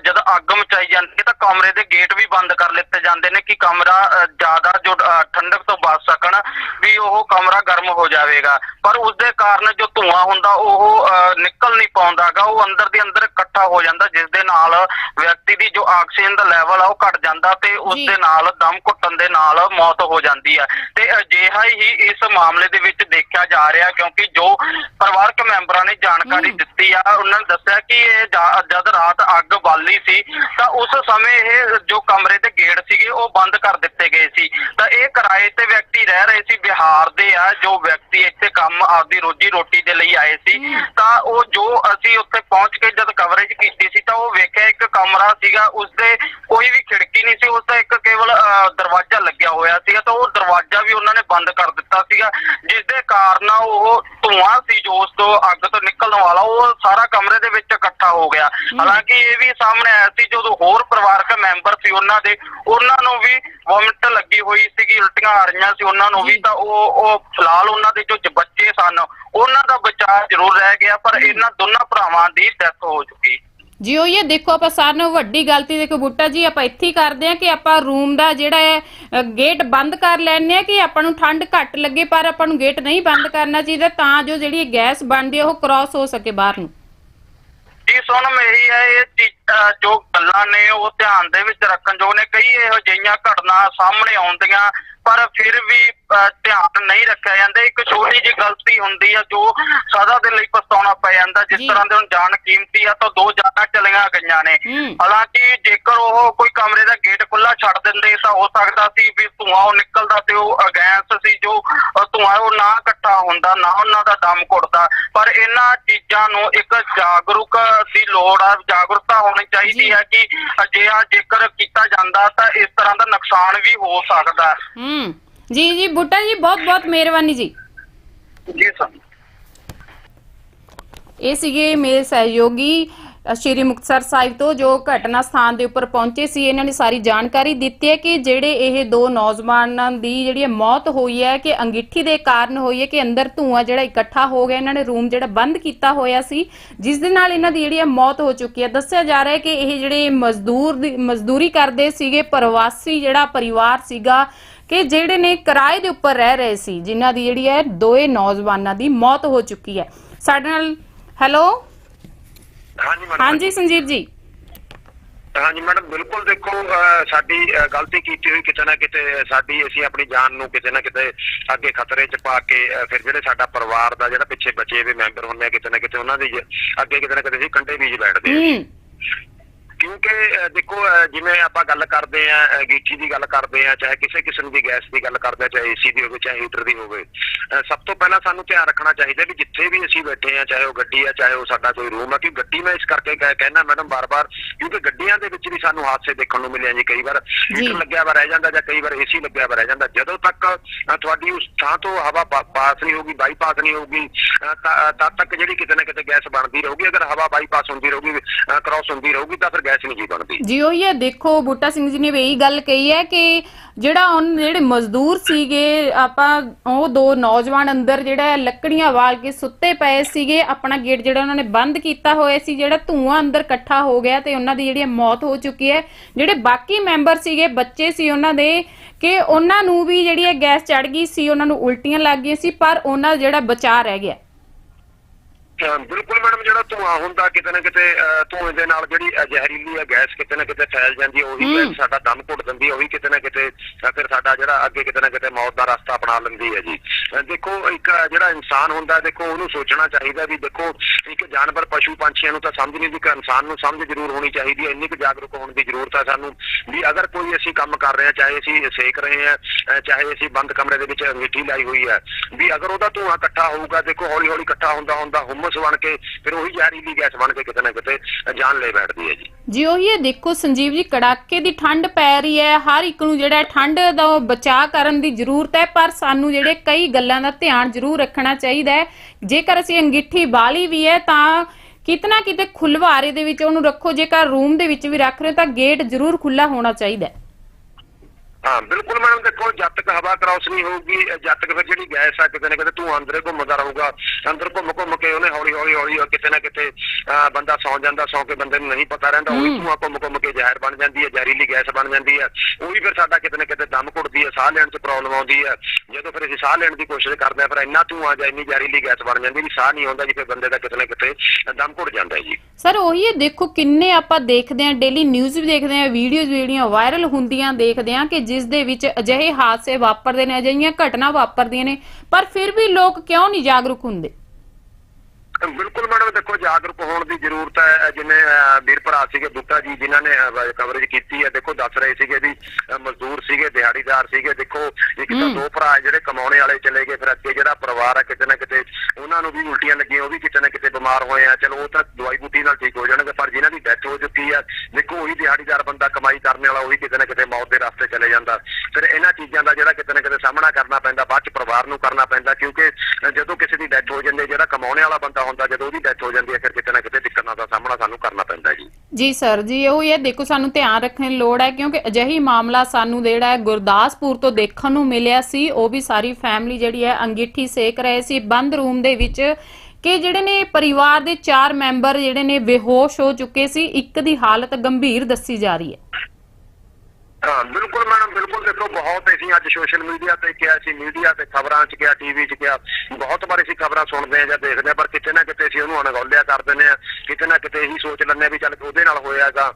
ਜਦ ਅੱਗ ਮਚਾਈ ਜਾਂਦੀ ਹੈ ਤਾਂ ਕਮਰੇ ਦੇ ਗੇਟ ਵੀ ਬੰਦ ਕਰ ਲਿੱਤੇ ਜਾਂਦੇ ਨੇ ਕਿ ਕਮਰਾ ਜ਼ਿਆਦਾ ਜੋ ਠੰਡਕ ਤੋਂ ਬਚ ਸਕਣ ਵੀ ਉਹ ਕਮਰਾ ਗਰਮ ਹੋ ਜਾਵੇਗਾ ਪਰ ਉਸ ਦੇ ਕਾਰਨ ਜੋ ਧੂਆਂ ਹੁੰਦਾ ਉਹ ਨਿਕਲ ਨਹੀਂ ਪਾਉਂਦਾਗਾ ਉਹ ਅੰਦਰ ਦੇ ਅੰਦਰ ਇਕੱਠਾ ਹੋ ਜਾਂਦਾ ਜਿਸ ਦੇ ਨਾਲ ਵਿਅਕਤੀ ਦੀ ਜੋ ਆਕਸੀਜਨ ਦਾ ਲੈਵਲ ਆ ਉਹ ਘਟ ਜਾਂਦਾ ਤੇ ਉਸ ਜੀ। ਦੇ ਨਾਲ ਦਮ ਘੁੱਟਣ ਦੇ ਨਾਲ ਮੌਤ ਹੋ ਜਾਂਦੀ ਹੈ ਤੇ ਅਜਿਹਾ ਹੀ ਇਸ ਮਾਮਲੇ ਦੇ ਵਿੱਚ ਦੇਖਿਆ ਜਾ ਰਿਹਾ ਕਿਉਂਕਿ ਜੋ ਪਰਿਵਾਰਕ ਮੈਂਬਰਾਂ ਨੇ ਜਾਣਕਾਰੀ ਹਮ। ਦਿੱਤੀ ਆ ਉਹਨਾਂ ਨੇ ਦੱਸਿਆ ਕਿ ਇਹ ਜਾ- ਜਦ ਰਾਤ ਅੱਗ ਬਾਲੀ ਸੀ ਤਾਂ ਉਸ ਸਮੇਂ ਇਹ ਜੋ ਕਮਰੇ ਦੇ ਗੇਟ ਸੀਗੇ ਉਹ ਬੰਦ ਕਰ ਦਿੱਤੇ ਗਏ ਸੀ ਤਾਂ ਇਹ ਕਿਰਾਏ ਤੇ ਵਿਅਕਤੀ ਰਹਿ ਰਹੇ ਸੀ ਬਿਹਾਰ ਦੇ ਆ ਜੋ ਵਿਅਕਤੀ ਇੱਥੇ ਕੰਮ ਆਪਦੀ ਰੋਜੀ ਰੋਟੀ ਦੇ ਲਈ ਆਏ ਸੀ ਹਮ। ਤਾਂ ਉਹ ਜੋ ਅਸੀਂ ਉੱਥੇ ਪਹੁੰਚ ਕੇ ਜਦ ਕਵਰੇਜ ਕੀਤੀ ਸੀ ਤਾਂ ਉਹ ਵੇਖਿਆ ਇੱਕ ਕਮਰਾ ਸੀਗਾ ਉਸ ਦੇ ਕੋਈ ਵੀ ਖਿੜਕੀ ਨਹੀਂ ਸੀ ਉਸ ਦਾ ਇੱਕ ਕੇਵਲ ਦਰਵਾਜ਼ਾ ਲੱਗਿਆ ਹੋਇਆ ਸੀਗਾ ਤਾਂ ਉਹ ਦਰਵਾਜ਼ਾ ਵੀ ਉਹਨਾਂ ਨੇ ਬੰਦ ਕਰ ਦਿੱਤਾ ਸੀਗਾ ਜਿਸ ਦੇ ਕਾਰਨ ਉਹ ਧੂਆਂ ਸੀ ਜੋ ਉਸ ਤੋਂ ਅੱਗ ਤੋਂ ਨਿਕਲਣ ਵਾਲਾ ਉਹ ਸਾਰਾ ਕਮਰੇ ਦੇ ਵਿੱਚ ਇਕੱਠਾ ਹੋ ਗਿਆ। ਹਾਲਾਂਕਿ ਇਹ ਵੀ ਸਾਹਮਣੇ ਆਇਆ ਸੀ ਜਦੋਂ ਹੋਰ ਪਰਿਵਾਰਕ ਮੈਂਬਰ ਸੀ ਉਹਨਾਂ ਦੇ ਉਹਨਾਂ ਨੂੰ ਵੀ ਵੋਮਿਟ ਲੱਗੀ ਹੋਈ ਸੀਗੀ ਉਲਟੀਆਂ ਆ ਰਹੀਆਂ ਸੀ ਉਹਨਾਂ ਨੂੰ ਵੀ। ਤਾਂ ਉਹ ਉਹ ਫਿਲਹਾਲ ਉਹਨਾਂ ਦੇ ਜ- ਬੱਚੇ ਸਨ ਉਹਨਾਂ ਦਾ ਬਚਾਅ ਜ਼ਰੂਰ ਰਹਿ ਗਿਆ ਪਰ ਇਹਨਾਂ ਦੋਨਾਂ ਭਰਾਵਾਂ ਦੀ ਡੈਥ ਹੋ ਚੁੱਕੀ। ਜੀ ਉਹ ਇਹ ਦੇਖੋ ਆਪਾਂ ਸਾਰਿਆਂ ਨਾਲੋਂ ਵੱਡੀ ਗਲਤੀ ਦੇਖੋ ਬੁੱਟਾ ਜੀ, ਆਪਾਂ ਇੱਥੇ ਹੀ ਕਰਦੇ ਆ ਕਿ ਆਪਾਂ ਰੂਮ ਦਾ ਜਿਹੜਾ ਹੈ ਗੇਟ ਬੰਦ ਕਰ ਲੈਣੇ ਆ ਕਿ ਆਪਾਂ ਨੂੰ ਠੰਡ ਘੱਟ ਲੱਗੇ, ਪਰ ਆਪਾਂ ਨੂੰ ਗੇਟ ਨਹੀਂ ਬੰਦ ਕਰਨਾ ਚਾਹੀਦਾ ਤਾਂ ਜੋ ਜਿਹੜੀ ਗੈਸ ਬਣਦੀ ਹੈ, ਉਹ ਕ੍ਰਾਸ ਹੋ ਸਕੇ ਬਾਹਰ ਨੂੰ। ਜੀ, ਸੁਣ ਇਹੀ ਹੈ, ਇਹ ਜੋ ਗੱਲਾਂ ਨੇ, ਉਹ ਧਿਆਨ ਦੇ ਵਿੱਚ ਰੱਖਣ ਜੋ ਨੇ। ਕਈ ਇਹੋ ਜਿਹੀਆਂ ਘਟਨਾ ਸਾਹਮਣੇ ਆਉਂਦੀਆਂ, ਪਰ ਫਿਰ ਵੀ ਧਿਆਨ ਨਹੀਂ ਰੱਖਿਆ ਜਾਂਦਾ ਇੱਕ ਛੋਟੀ ਜਿਹੀ ਗਲਤੀ ਹੁੰਦੀ ਆ ਜੋ ਸਦਾ ਦੇ ਲਈ ਪਛਤਾਉਣਾ ਪੈ ਜਾਂਦਾ ਜਿਸ ਜੀ। ਤਰ੍ਹਾਂ ਦੇ ਹੁਣ ਜਾਨ ਕੀਮਤੀ ਆ ਤਾਂ ਦੋ ਜਾਨਾਂ ਚਲੀਆਂ ਗਈਆਂ ਨੇ। ਹਾਲਾਂਕਿ ਜੇਕਰ ਉਹ ਕੋਈ ਕਮਰੇ ਦਾ ਗੇਟ ਖੁੱਲਾ ਛੱਡ ਦਿੰਦੇ ਤਾਂ ਹੋ ਸਕਦਾ ਸੀ ਵੀ ਧੂਆਂ ਉਹ ਨਿਕਲਦਾ ਤੇ ਉਹ ਅਗੈਂਸ ਸੀ ਜੋ ਧੂਆਂ ਉਹ ਨਾ ਇਕੱਠਾ ਹੁੰਦਾ ਨਾ ਉਹਨਾਂ ਦਾ ਦਮ ਘੁੱਟਦਾ ਪਰ ਇਹਨਾਂ ਚੀਜ਼ਾਂ ਨੂੰ ਇੱਕ ਜਾਗਰੂਕ ਦੀ ਲੋੜ ਆ ਜਾਗਰੂਕਤਾ ਹੋਣੀ ਚਾਹੀਦੀ ਜੀ। ਹੈ ਕਿ ਅਜਿਹਾ ਜੇਕਰ ਕੀਤਾ ਜਾਂਦਾ ਤਾਂ ਇਸ ਤਰ੍ਹਾਂ ਦਾ ਨੁਕਸਾਨ ਵੀ ਹੋ ਸਕਦਾ ਹੂੰ ਜੀ ਜੀ ਬੁੱਟਾ ਜੀ ਬਹੁਤ ਬਹੁਤ ਮਿਹਰਬਾਨੀ ਜੀ। ਜੀ ਸਰ। ਇਹ ਸੀਗੇ ਮੇਰੇ ਸਹਿਯੋਗੀ ਸ਼੍ਰੀ ਮੁਕਤਸਰ ਸਾਹਿਬ ਤੋਂ ਜੋ ਘਟਨਾ ਸਥਾਨ ਦੇ ਉੱਪਰ ਪਹੁੰਚੇ ਸੀ ਇਹਨਾਂ ਨੇ ਸਾਰੀ ਜਾਣਕਾਰੀ ਦਿੱਤੀ ਹੈ ਕਿ ਜਿਹੜੇ ਇਹ ਦੋ ਨੌਜਵਾਨਾਂ ਦੀ ਜਿਹੜੀ ਮੌਤ ਹੋਈ ਹੈ ਕਿ ਅੰਗੀਠੀ ਦੇ ਕਾਰਨ ਹੋਈ ਹੈ ਕਿ ਅੰਦਰ ਧੂਆਂ ਜਿਹੜਾ ਇਕੱਠਾ ਹੋ ਗਿਆ ਇਹਨਾਂ ਨੇ ਰੂਮ ਜਿਹੜਾ ਬੰਦ ਕੀਤਾ ਹੋਇਆ ਸੀ ਜਿਸ ਦੇ ਨਾਲ ਇਹਨਾਂ ਦੀ ਜਿਹੜੀ ਮੌਤ ਹੋ ਚੁੱਕੀ ਹੈ। ਦੱਸਿਆ ਜਾ ਰਿਹਾ ਹੈ ਕਿ ਇਹ ਜਿਹੜੇ ਮਜ਼ਦੂਰ ਦੀ ਮਜ਼ਦੂਰੀ ਕਰਦੇ ਸੀਗੇ ਪ੍ਰਵਾਸੀ ਜਿਹੜਾ ਪਰਿਵਾਰ ਸੀਗਾ ਕਿ ਜਿਹੜੇ ਨੇ ਕਿਰਾਏ ਦੇ ਉੱਪਰ ਰਹਿ ਰਹੇ ਸੀ ਜਿਨ੍ਹਾਂ ਦੀ ਜਿਹੜੀ ਹੈ ਦੋਏ ਨੌਜਵਾਨਾਂ ਦੀ ਮੌਤ ਹੋ ਚੁੱਕੀ ਹੈ। ਸਾਡੇ ਨਾਲ ਹੈਲੋ? ਹਾਂਜੀ ਮੈਡਮ। ਹਾਂਜੀ ਸੰਜੀਵ ਜੀ। ਹਾਂਜੀ ਮੈਡਮ ਬਿਲਕੁਲ ਦੇਖੋ ਸਾਡੀ ਗਲਤੀ ਕੀਤੀ ਹੋਈ ਕਿਤੇ ਨਾ ਕਿਤੇ ਸਾਡੀ ਅਸੀਂ ਆਪਣੀ ਜਾਨ ਨੂੰ ਕਿਤੇ ਨਾ ਕਿਤੇ ਅੱਗੇ ਖਤਰੇ 'ਚ ਪਾ ਕੇ ਫਿਰ ਜਿਹੜੇ ਸਾਡਾ ਪਰਿਵਾਰ ਦਾ ਜਿਹੜਾ ਪਿੱਛੇ ਬਚੇ ਹੋਏ ਮੈਂਬਰ ਹੁੰਦੇ ਆ ਕਿਤੇ ਨਾ ਕਿਤੇ ਉਹਨਾਂ ਦੀ ਅੱਗੇ ਕਿਤੇ ਨਾ ਕਿਤੇ ਅਸੀਂ ਕੰਡੇ ਬੀਜ ਬੈਠਦੇ ਆ। ਕਿਉਂਕਿ ਦੇਖੋ ਜਿਵੇਂ ਆਪਾਂ ਗੱਲ ਕਰਦੇ ਆ ਗੀਠੀ ਦੀ ਗੱਲ ਕਰਦੇ ਆ ਚਾਹੇ ਕਿਸੇ ਕਿਸਮ ਦੀ ਗੈਸ ਦੀ ਗੱਲ ਕਰਦੇ ਆ ਚਾਹੇ ਏਸੀ ਦੀ ਹੋਵੇ ਚਾਹੇ ਹੀਟਰ ਦੀ ਹੋਵੇ ਸਭ ਤੋਂ ਪਹਿਲਾਂ ਸਾਨੂੰ ਧਿਆਨ ਰੱਖਣਾ ਚਾਹੀਦਾ ਵੀ ਜਿੱਥੇ ਵੀ ਅਸੀਂ ਬੈਠੇ ਆ ਚਾਹੇ ਉਹ ਗੱਡੀ ਆ ਚਾਹੇ ਉਹ ਸਾਡਾ ਕੋਈ ਰੂਮ ਆ ਕਿ ਗੱਡੀ ਮੈਂ ਇਸ ਕਰਕੇ ਕਹਿ- ਕਹਿਣਾ ਮੈਡਮ ਬਾਰ-ਬਾਰ ਕਿਉਂਕਿ ਗੱਡੀਆਂ ਦੇ ਵਿੱਚ ਵੀ ਸਾਨੂੰ ਹਾਦਸੇ ਦੇਖਣ ਨੂੰ ਮਿਲੇ ਆ ਜੀ ਕਈ ਵਾਰ ਹੀਟਰ ਲੱਗਿਆ ਵਾ ਰਹਿ ਜਾਂਦਾ ਜਾਂ ਕਈ ਵਾਰ ਏਸੀ ਲੱਗਿਆ ਵਾ ਰਹਿ ਜਾਂਦਾ। ਜਦੋਂ ਤੱਕ ਤੁਹਾਡੀ ਉਸ ਥਾਂ ਤੋਂ ਹਵਾ ਪਾਸ ਨਹੀਂ ਹੋਊਗੀ ਬਾਈਪਾਸ ਨਹੀਂ ਹੋਊਗੀ ਤਦ ਤੱਕ ਜਿਹੜੀ ਕਿਤੇ ਨਾ ਕਿਤੇ ਗੈਸ ਰਹੂਗੀ ਅਗਰ ਹਵਾ ਬਾਈਪਾਸ ਹੁੰਦੀ ਰਹੂਗੀ ਕ੍ਰਾਸ ਹੁੰਦੀ ਰਹੂਗੀ, ਤਾਂ ਫਿਰ ਗੈਸ ਨਹੀਂ ਜੀ ਬਣਦੀ। ਜੀ, ਉਹੀ ਹੈ। ਦੇਖੋ, ਬੂਟਾ ਸਿੰਘ ਜੀ ਨੇ ਵੀ ਇਹੀ ਗੱਲ ਕਹੀ ਹੈ ਕਿ ਜਿਹੜਾ ਉਹ ਜਿਹੜੇ ਮਜ਼ਦੂਰ ਸੀਗੇ, ਆਪਾਂ ਉਹ ਦੋ ਨੌਜਵਾਨ ਅੰਦਰ ਜਿਹੜਾ ਲੱਕੜੀਆਂ ਵਾਲ ਕੇ ਸੁੱਤੇ ਪਏ ਸੀਗੇ। ਆਪਣਾ ਗੇਟ ਜਿਹੜਾ ਉਹਨਾਂ ਨੇ ਬੰਦ ਕੀਤਾ ਹੋਇਆ ਸੀ, ਜਿਹੜਾ ਧੂਆਂ ਅੰਦਰ ਇਕੱਠਾ ਹੋ ਗਿਆ ਤੇ ਉਹਨਾਂ ਦੀ ਜਿਹੜੀ ਮੌਤ ਹੋ ਚੁੱਕੀ ਹੈ। ਜਿਹੜੇ ਬਾਕੀ ਮੈਂਬਰ ਸੀਗੇ, ਬੱਚੇ ਸੀ ਉਹਨਾਂ ਦੇ, ਕਿ ਉਹਨਾਂ ਨੂੰ ਵੀ ਜਿਹੜੀ ਹੈ ਗੈਸ ਚੜ ਗਈ ਸੀ, ਉਹਨਾਂ ਨੂੰ ਉਲਟੀਆਂ ਲੱਗ ਗਈਆਂ ਸੀ, ਪਰ ਉਹਨਾਂ ਦਾ ਜਿਹੜਾ ਬਚਾਅ ਰਹਿ ਗਿਆ। ਬਿਲਕੁਲ ਮੈਡਮ ਜਿਹੜਾ ਧੂਆਂ ਹੁੰਦਾ ਕਿਤੇ ਨਾ ਕਿਤੇ ਧੂਏ ਦੇ ਨਾਲ ਜਿਹੜੀ ਜ਼ਹਿਰੀਲੀ ਹੈ ਗੈਸ ਕਿਤੇ ਨਾ ਕਿਤੇ ਫੈਲ ਜਾਂਦੀ ਹੈ ਉਹੀ ਸਾਡਾ ਦਮ ਘੁੱਟ ਦਿੰਦੀ ਹੈ ਉਹੀ ਕਿਤੇ ਨਾ ਕਿਤੇ ਫਿਰ ਸਾਡਾ ਜਿਹੜਾ ਅੱਗੇ ਕਿਤੇ ਨਾ ਕਿਤੇ ਮੌਤ ਦਾ ਰਸਤਾ ਅਪਣਾ ਲੈਂਦੀ ਹੈ ਜੀ। ਦੇਖੋ ਇੱਕ ਜਿਹੜਾ ਇਨਸਾਨ ਹੁੰਦਾ ਦੇਖੋ ਉਹਨੂੰ ਸੋਚਣਾ ਚਾਹੀਦਾ ਵੀ ਦੇਖੋ ਇੱਕ ਜਾਨਵਰ ਪਸ਼ੂ ਪੰਛੀਆਂ ਨੂੰ ਤਾਂ ਸਮਝ ਨਹੀਂ ਦੀ ਕਿ ਇਨਸਾਨ ਨੂੰ ਸਮਝ ਜ਼ਰੂਰ ਹੋਣੀ ਚਾਹੀਦੀ ਹੈ ਇੰਨੀ ਕੁ ਜਾਗਰੂਕ ਹੋਣ ਦੀ ਜ਼ਰੂਰਤ ਹੈ ਸਾਨੂੰ ਵੀ ਅਗਰ ਕੋਈ ਅਸੀਂ ਕੰਮ ਕਰ ਰਹੇ ਹਾਂ ਚਾਹੇ ਅਸੀਂ ਸੇਕ ਰਹੇ ਹਾਂ ਚਾਹੇ ਅਸੀਂ ਬੰਦ ਕਮਰੇ ਦੇ ਵਿੱਚ ਅੰਗੀਠੀ ਲਾਈ ਹੋਈ ਹੈ ਵੀ ਅਗਰ ਉਹਦਾ ਧੂਆਂ ਇਕੱਠਾ ਹੋਊਗਾ ਦੇਖੋ ਹੌਲੀ ਹੌਲੀ ਇਕੱਠਾ ਹੁੰਦਾ ਹੁੰਦਾ ਹੁਮਸ ਬਣ ਕੇ, ਫਿਰ ਉਹੀ ਜ਼ਹਿਰੀਲੀ ਗੈਸ ਬਣ ਕੇ ਕਿਤੇ ਨਾ ਕਿਤੇ ਜਾਨ ਲੈ ਬੈਠਦੀ ਹੈ ਜੀ। ਜੀ ਉਹੀ ਹੈ, ਦੇਖੋ ਸੰਜੀਵ ਜੀ, ਕੜਾਕੇ ਦੀ ਠੰਡ ਪੈ ਰਹੀ ਹੈ, ਹਰ ਇੱਕ ਨੂੰ ਜਿਹੜਾ ਠੰਡ ਦਾ ਬਚਾਅ ਕਰਨ ਦੀ ਜ਼ਰੂਰਤ ਹੈ, ਪਰ ਸਾਨੂੰ ਜਿਹੜੇ ਕਈ ਗੱਲਾਂ ਦਾ ਧਿਆਨ ਜ਼ਰੂਰ ਰੱਖਣਾ ਚਾਹੀਦਾ ਹੈ। ਜੇਕਰ ਅਸੀਂ ਅੰਗੀਠੀ ਬਾਲੀ ਵੀ ਹੈ, ਤਾਂ ਕਿਤਨਾ ਕਿਤੇ ਖੁੱਲਵਾਰੇ ਦੇ ਵਿੱਚ ਉਹਨੂੰ ਰੱਖੋ, ਜੇਕਰ ਰੂਮ ਦੇ ਵਿੱਚ ਵੀ ਰੱਖ ਰਹੇ ਹੋ, ਤਾਂ ਗੇਟ ਜ਼ਰੂਰ ਖੁੱਲਾ ਹੋਣਾ ਚਾਹੀਦਾ ਹੈ। ਹਾਂ ਬਿਲਕੁਲ ਮੈਡਮ ਦੇਖੋ ਜਦ ਤੱਕ ਹਵਾ ਕ੍ਰਾਸ ਨਹੀਂ ਹੋਊਗੀ ਜਦ ਤੱਕ ਫਿਰ ਜਿਹੜੀ ਗੈਸ ਆ ਕਿਤੇ ਨਾ ਕਿਤੇ ਧੂਆਂ ਅੰਦਰੇ ਘੁੰਮਦਾ ਰਹੂਗਾ ਅੰਦਰ ਘੁੰਮ ਘੁੰਮ ਕੇ ਉਹਨੇ ਹੌਲੀ ਹੌਲੀ ਹੌਲੀ ਕਿਤੇ ਨਾ ਕਿਤੇ ਬੰਦਾ ਸੌ ਜਾਂਦਾ ਸੌ ਕੇ ਬੰਦੇ ਨੂੰ ਨਹੀਂ ਪਤਾ ਰਹਿੰਦਾ ਉਹੀ। ਧੂਆਂ ਘੁੰਮ ਘੁੰਮ ਕੇ ਜ਼ਹਿਰ ਬਣ ਜਾਂਦੀ ਹੈ ਜ਼ਹਿਰੀਲੀ ਗੈਸ ਬਣ ਜਾਂਦੀ ਹੈ ਉਹੀ ਫਿਰ ਸਾਡਾ ਕਿਤੇ ਨਾ ਕਿਤੇ ਦਮ ਘੁੱਟਦੀ ਹੈ ਸਾਹ ਲੈਣ 'ਚ ਪ੍ਰੋਬਲਮ ਆਉਂਦੀ ਹੈ ਜਦੋਂ ਫਿਰ ਅਸੀਂ ਸਾਹ ਲੈਣ ਦੀ ਕੋਸ਼ਿਸ਼ ਕਰਦੇ ਹਾਂ ਫਿਰ ਇੰਨਾ ਧੂਆਂ ਜਾਂ ਇੰਨੀ ਜ਼ਹਿਰੀਲੀ ਗੈਸ ਬਣ ਜਾਂਦੀ ਵੀ ਸਾਹ ਨਹੀਂ ਆਉਂਦਾ ਜੀ ਫਿਰ ਬੰਦੇ ਦਾ ਕਿਤੇ ਨਾ ਕਿਤੇ ਦਮ ਘੁੱਟ ਜਾਂਦਾ ਜੀ ਸਰ ਉਹੀ ਹੈ ਦੇਖੋ ਕਿੰਨੇ ਆਪਾਂ ਦੇਖਦੇ ਹਾਂ ਡੇਲੀ ਨਿਊਜ਼ ਵੀ ਦੇਖਦੇ ਹਾਂ ਵੀਡੀਓਜ਼ ਜਿਹੜੀਆਂ ਵਾਇਰਲ ਹੁੰਦੀਆਂ ਦੇਖਦੇ ਹਾਂ ਕਿ ਜਿਸ ਦੇ ਵਿੱਚ ਅਜਿਹੇ ਹਾਦਸੇ ਵਾਪਰਦੇ ਨੇ, ਅਜਿਹੀਆਂ ਘਟਨਾ ਵਾਪਰਦੀਆਂ ਨੇ, ਪਰ ਫਿਰ ਵੀ ਲੋਕ ਕਿਉਂ ਨਹੀਂ ਜਾਗਰੂਕ ਹੁੰਦੇ? ਬਿਲਕੁਲ ਮੈਡਮ ਦੇਖੋ ਜਾਗਰੂਕ ਹੋਣ ਦੀ ਜ਼ਰੂਰਤ ਹੈ ਜਿਵੇਂ ਵੀਰ ਭਰਾ ਸੀਗੇ ਬੁੱਟਾ ਜੀ ਜਿਨ੍ਹਾਂ ਨੇ ਕਵਰੇਜ ਕੀਤੀ ਹੈ। ਦੇਖੋ ਦੱਸ ਰਹੇ ਸੀਗੇ ਵੀ ਮਜ਼ਦੂਰ ਸੀਗੇ ਦਿਹਾੜੀਦਾਰ ਸੀਗੇ। ਦੇਖੋ ਇੱਕ ਤਾਂ। ਦੋ ਭਰਾ ਜਿਹੜੇ ਕਮਾਉਣੇ ਵਾਲੇ ਚਲੇ ਗਏ ਫਿਰ ਅੱਗੇ ਜਿਹੜਾ ਪਰਿਵਾਰ ਹੈ ਕਿਤੇ ਨਾ ਕਿਤੇ ਉਹਨਾਂ ਨੂੰ ਵੀ ਉਲਟੀਆਂ ਲੱਗੀਆਂ ਉਹ ਵੀ ਕਿਤੇ ਨਾ ਕਿਤੇ ਬਿਮਾਰ ਹੋਏ ਆ। ਚਲੋ ਉਹ ਤਾਂ ਦਵਾਈ ਬੂਟੀ ਨਾਲ ਠੀਕ ਹੋ ਜਾਣਗੇ ਪਰ ਜਿਨ੍ਹਾਂ ਦੀ ਡੈਥ ਹੋ ਚੁੱਕੀ ਹੈ ਦੇਖੋ ਉਹੀ ਦਿਹਾੜੀਦਾਰ ਬੰਦਾ ਕਮਾਈ ਕਰਨ ਵਾਲਾ ਉਹੀ ਕਿਤੇ ਨਾ ਕਿਤੇ ਮੌਤ ਦੇ ਰਸਤੇ ਚਲੇ ਜਾਂਦਾ। ਫਿਰ ਇਹਨਾਂ ਚੀਜ਼ਾਂ ਦਾ ਜਿਹੜਾ ਕਿਤੇ ਨਾ ਕਿਤੇ ਸਾਹਮਣਾ ਕਰਨਾ ਪੈਂਦਾ ਬਾਅਦ ਚ ਪਰਿਵਾਰ ਨੂੰ ਕਰਨਾ ਪੈਂਦਾ ਕਿਉਂਕਿ ਜਦੋਂ ਕਿਸੇ ਦੀ ਡੈਥ ਹੋ ਜਾਂਦੀ ਹੈ ਜਿਹੜਾ ਕਮਾਉਣੇ ਵਾਲਾ ਬੰਦਾ ਹੁੰਦਾ ਜਦੋਂ ਉਹਦੀ ਡੈਥ ਹੋ ਜਾਂਦੀ ਹੈ, ਫਿਰ ਕਿਤੇ ਨਾ ਕਿਤੇ ਦਿੱਕਤਾਂ ਦਾ ਸਾਹਮਣਾ ਸਾਨੂੰ ਕਰਨਾ ਪੈਂਦਾ ਜੀ। ਜੀ ਸਰ ਜੀ ਉਹ ਇਹ ਦੇਖੋ ਸਾਨੂੰ ਧਿਆਨ ਰੱਖਣ ਲੋੜ ਹੈ, ਕਿਉਂਕਿ ਅਜਿਹੀ ਮਾਮਲਾ ਸਾਨੂੰ ਜਿਹੜਾ ਹੈ ਗੁਰਦਾਸਪੁਰ ਤੋਂ ਦੇਖਣ ਨੂੰ ਮਿਲਿਆ ਸੀ, ਉਹ ਵੀ ਸਾਰੀ ਫੈਮਿਲੀ ਜਿਹੜੀ ਹੈ ਅੰਗੀਠੀ ਸੇਕ ਰਹੇ ਸੀ, ਬੰਦ ਰੂਮ ਦੇ ਵਿੱਚ ਕਿ ਜਿਹੜੇ ਨੇ ਪਰਿਵਾਰ ਦੇ ਚਾਰ ਮੈਂਬਰ ਜਿਹੜੇ ਨੇ ਬੇਹੋਸ਼ ਹੋ ਚੁੱਕੇ ਸੀ, ਇੱਕ ਦੀ ਹਾਲਤ ਗੰਭੀਰ ਦੱਸੀ ਜਾ ਰਹੀ ਹੈ। ਹਾਂ ਬਿਲਕੁਲ ਮੈਡਮ ਬਿਲਕੁਲ ਦੇਖੋ ਬਹੁਤ ਅਸੀਂ ਅੱਜ ਸੋਸ਼ਲ ਮੀਡੀਆ ਤੇ ਕਿਹਾ ਸੀ ਮੀਡੀਆ ਤੇ ਖਬਰਾਂ 'ਚ ਗਿਆ ਟੀਵੀ 'ਚ ਗਿਆ ਬਹੁਤ ਵਾਰ ਅਸੀਂ ਖਬਰਾਂ ਸੁਣਦੇ ਆ ਜਾਂ ਦੇਖਦੇ ਆ ਪਰ ਕਿਤੇ ਨਾ ਕਿਤੇ ਅਸੀਂ ਉਹਨੂੰ ਅਣਗੌਲਿਆ ਕਰ ਦਿੰਦੇ ਆ ਕਿਤੇ ਨਾ ਕਿਤੇ ਇਹੀ ਸੋਚ ਲੈਂਦੇ ਆ ਵੀ ਚੱਲ ਉਹਦੇ ਨਾਲ ਹੋਇਆਗਾ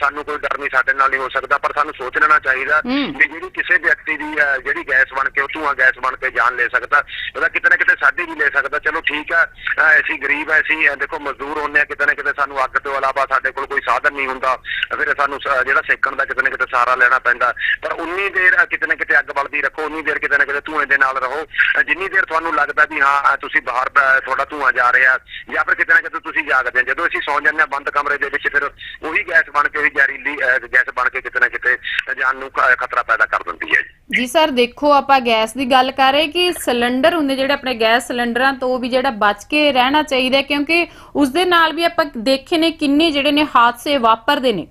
ਸਾਨੂੰ ਕੋਈ ਡਰ ਨਹੀਂ ਸਾਡੇ ਨਾਲ ਨਹੀਂ ਹੋ ਸਕਦਾ ਪਰ ਸਾਨੂੰ ਸੋਚ ਲੈਣਾ ਚਾਹੀਦਾ। ਵੀ ਜਿਹੜੀ ਕਿਸੇ ਵਿਅਕਤੀ ਦੀ ਜਿਹੜੀ ਗੈਸ ਬਣ ਕੇ ਉਹ ਧੂਆਂ ਗੈਸ ਬਣ ਕੇ ਜਾਨ ਲੈ ਸਕਦਾ ਉਹਦਾ ਕਿਤੇ ਨਾ ਕਿਤੇ ਸਾਡੀ ਵੀ ਲੈ ਸਕਦਾ ਚਲੋ ਠੀਕ ਆ ਅਸੀਂ ਗਰੀਬ ਐ ਅਸੀਂ ਦੇਖੋ ਮਜ਼ਦੂਰ ਹੁੰਨੇ ਆ ਕਿਤੇ ਨਾ ਕਿਤੇ ਸਾਨੂੰ ਅੱਗ ਤੋਂ ਇਲਾਵਾ ਸਾਡੇ ਕੋਲ ਕੋਈ ਸਾਧਨ ਨਹੀਂ ਹੁੰਦਾ ਫਿਰ ਸਾਨੂੰ ਜਿਹੜਾ ਸੇਕਣ ਦਾ ਕਿਤੇ ਨਾ ਕਿਤੇ ਸਹਾਰਾ ਲੈਣਾ ਪੈਂਦਾ। ਪਰ ਉਨੀ ਦੇਰ ਕਿਤੇ ਨਾ ਕਿਤੇ ਅੱਗ ਬਲਦੀ ਰੱਖੋ, ਉਨੀ ਦੇਰ ਕਿਤੇ ਨਾ ਕਿਤੇ ਧੂਏ ਦੇ ਨਾਲ ਰਹੋ। ਜਿੰਨੀ ਦੇਰ ਤੁਹਾਨੂੰ ਲੱਗਦਾ ਵੀ ਹਾਂ ਤੁਸੀਂ ਬਾਹਰ ਤੁਹਾਡਾ ਧੂਆਂ ਜਾ ਰਿਹਾ ਜਾਂ ਫਿਰ ਕਿਤੇ ਨਾ ਕਿਤੇ ਤੁਸੀਂ ਜਾਗਦੇ ਹੋ। ਜਦੋਂ ਅਸੀਂ ਸੌਂ ਜਾਂਦੇ ਹਾਂ ਬੰਦ ਕਮਰੇ ਦੇ ਵਿੱਚ, ਫਿਰ ਉਹੀ ਗੈਸ ਬਣ ਕੇ, ਉਹੀ ਜ਼ਹਿਰੀਲੀ ਗੈਸ ਬਣ ਕੇ ਕਿਤੇ ਨਾ ਕਿਤੇ ਜਾਨ ਨੂੰ ਖਤਰਾ ਪੈਦਾ ਕਰ ਦਿੰਦੀ ਹੈ ਜੀ। ਸਰ, ਦੇਖੋ ਆਪਾਂ ਗੈਸ ਦੀ ਗੱਲ ਕਰ ਰਹੇ ਕਿ ਸਿਲੰਡਰ ਹੁੰਦੇ ਜਿਹੜੇ ਆਪਣੇ ਗੈਸ ਸਿਲੰਡਰਾਂ ਤੋਂ ਵੀ ਜਿਹੜਾ ਬਚ ਕੇ ਰਹਿਣਾ ਚਾਹੀਦਾ ਕਿਉਂਕਿ ਉਸ ਦੇ ਨਾਲ ਵੀ ਆਪਾਂ ਦੇਖੇ ਨੇ ਕਿੰਨੇ ਜਿਹੜੇ ਨੇ ਹਾਦਸੇ ਵਾਪਰਦੇ ਨੇ।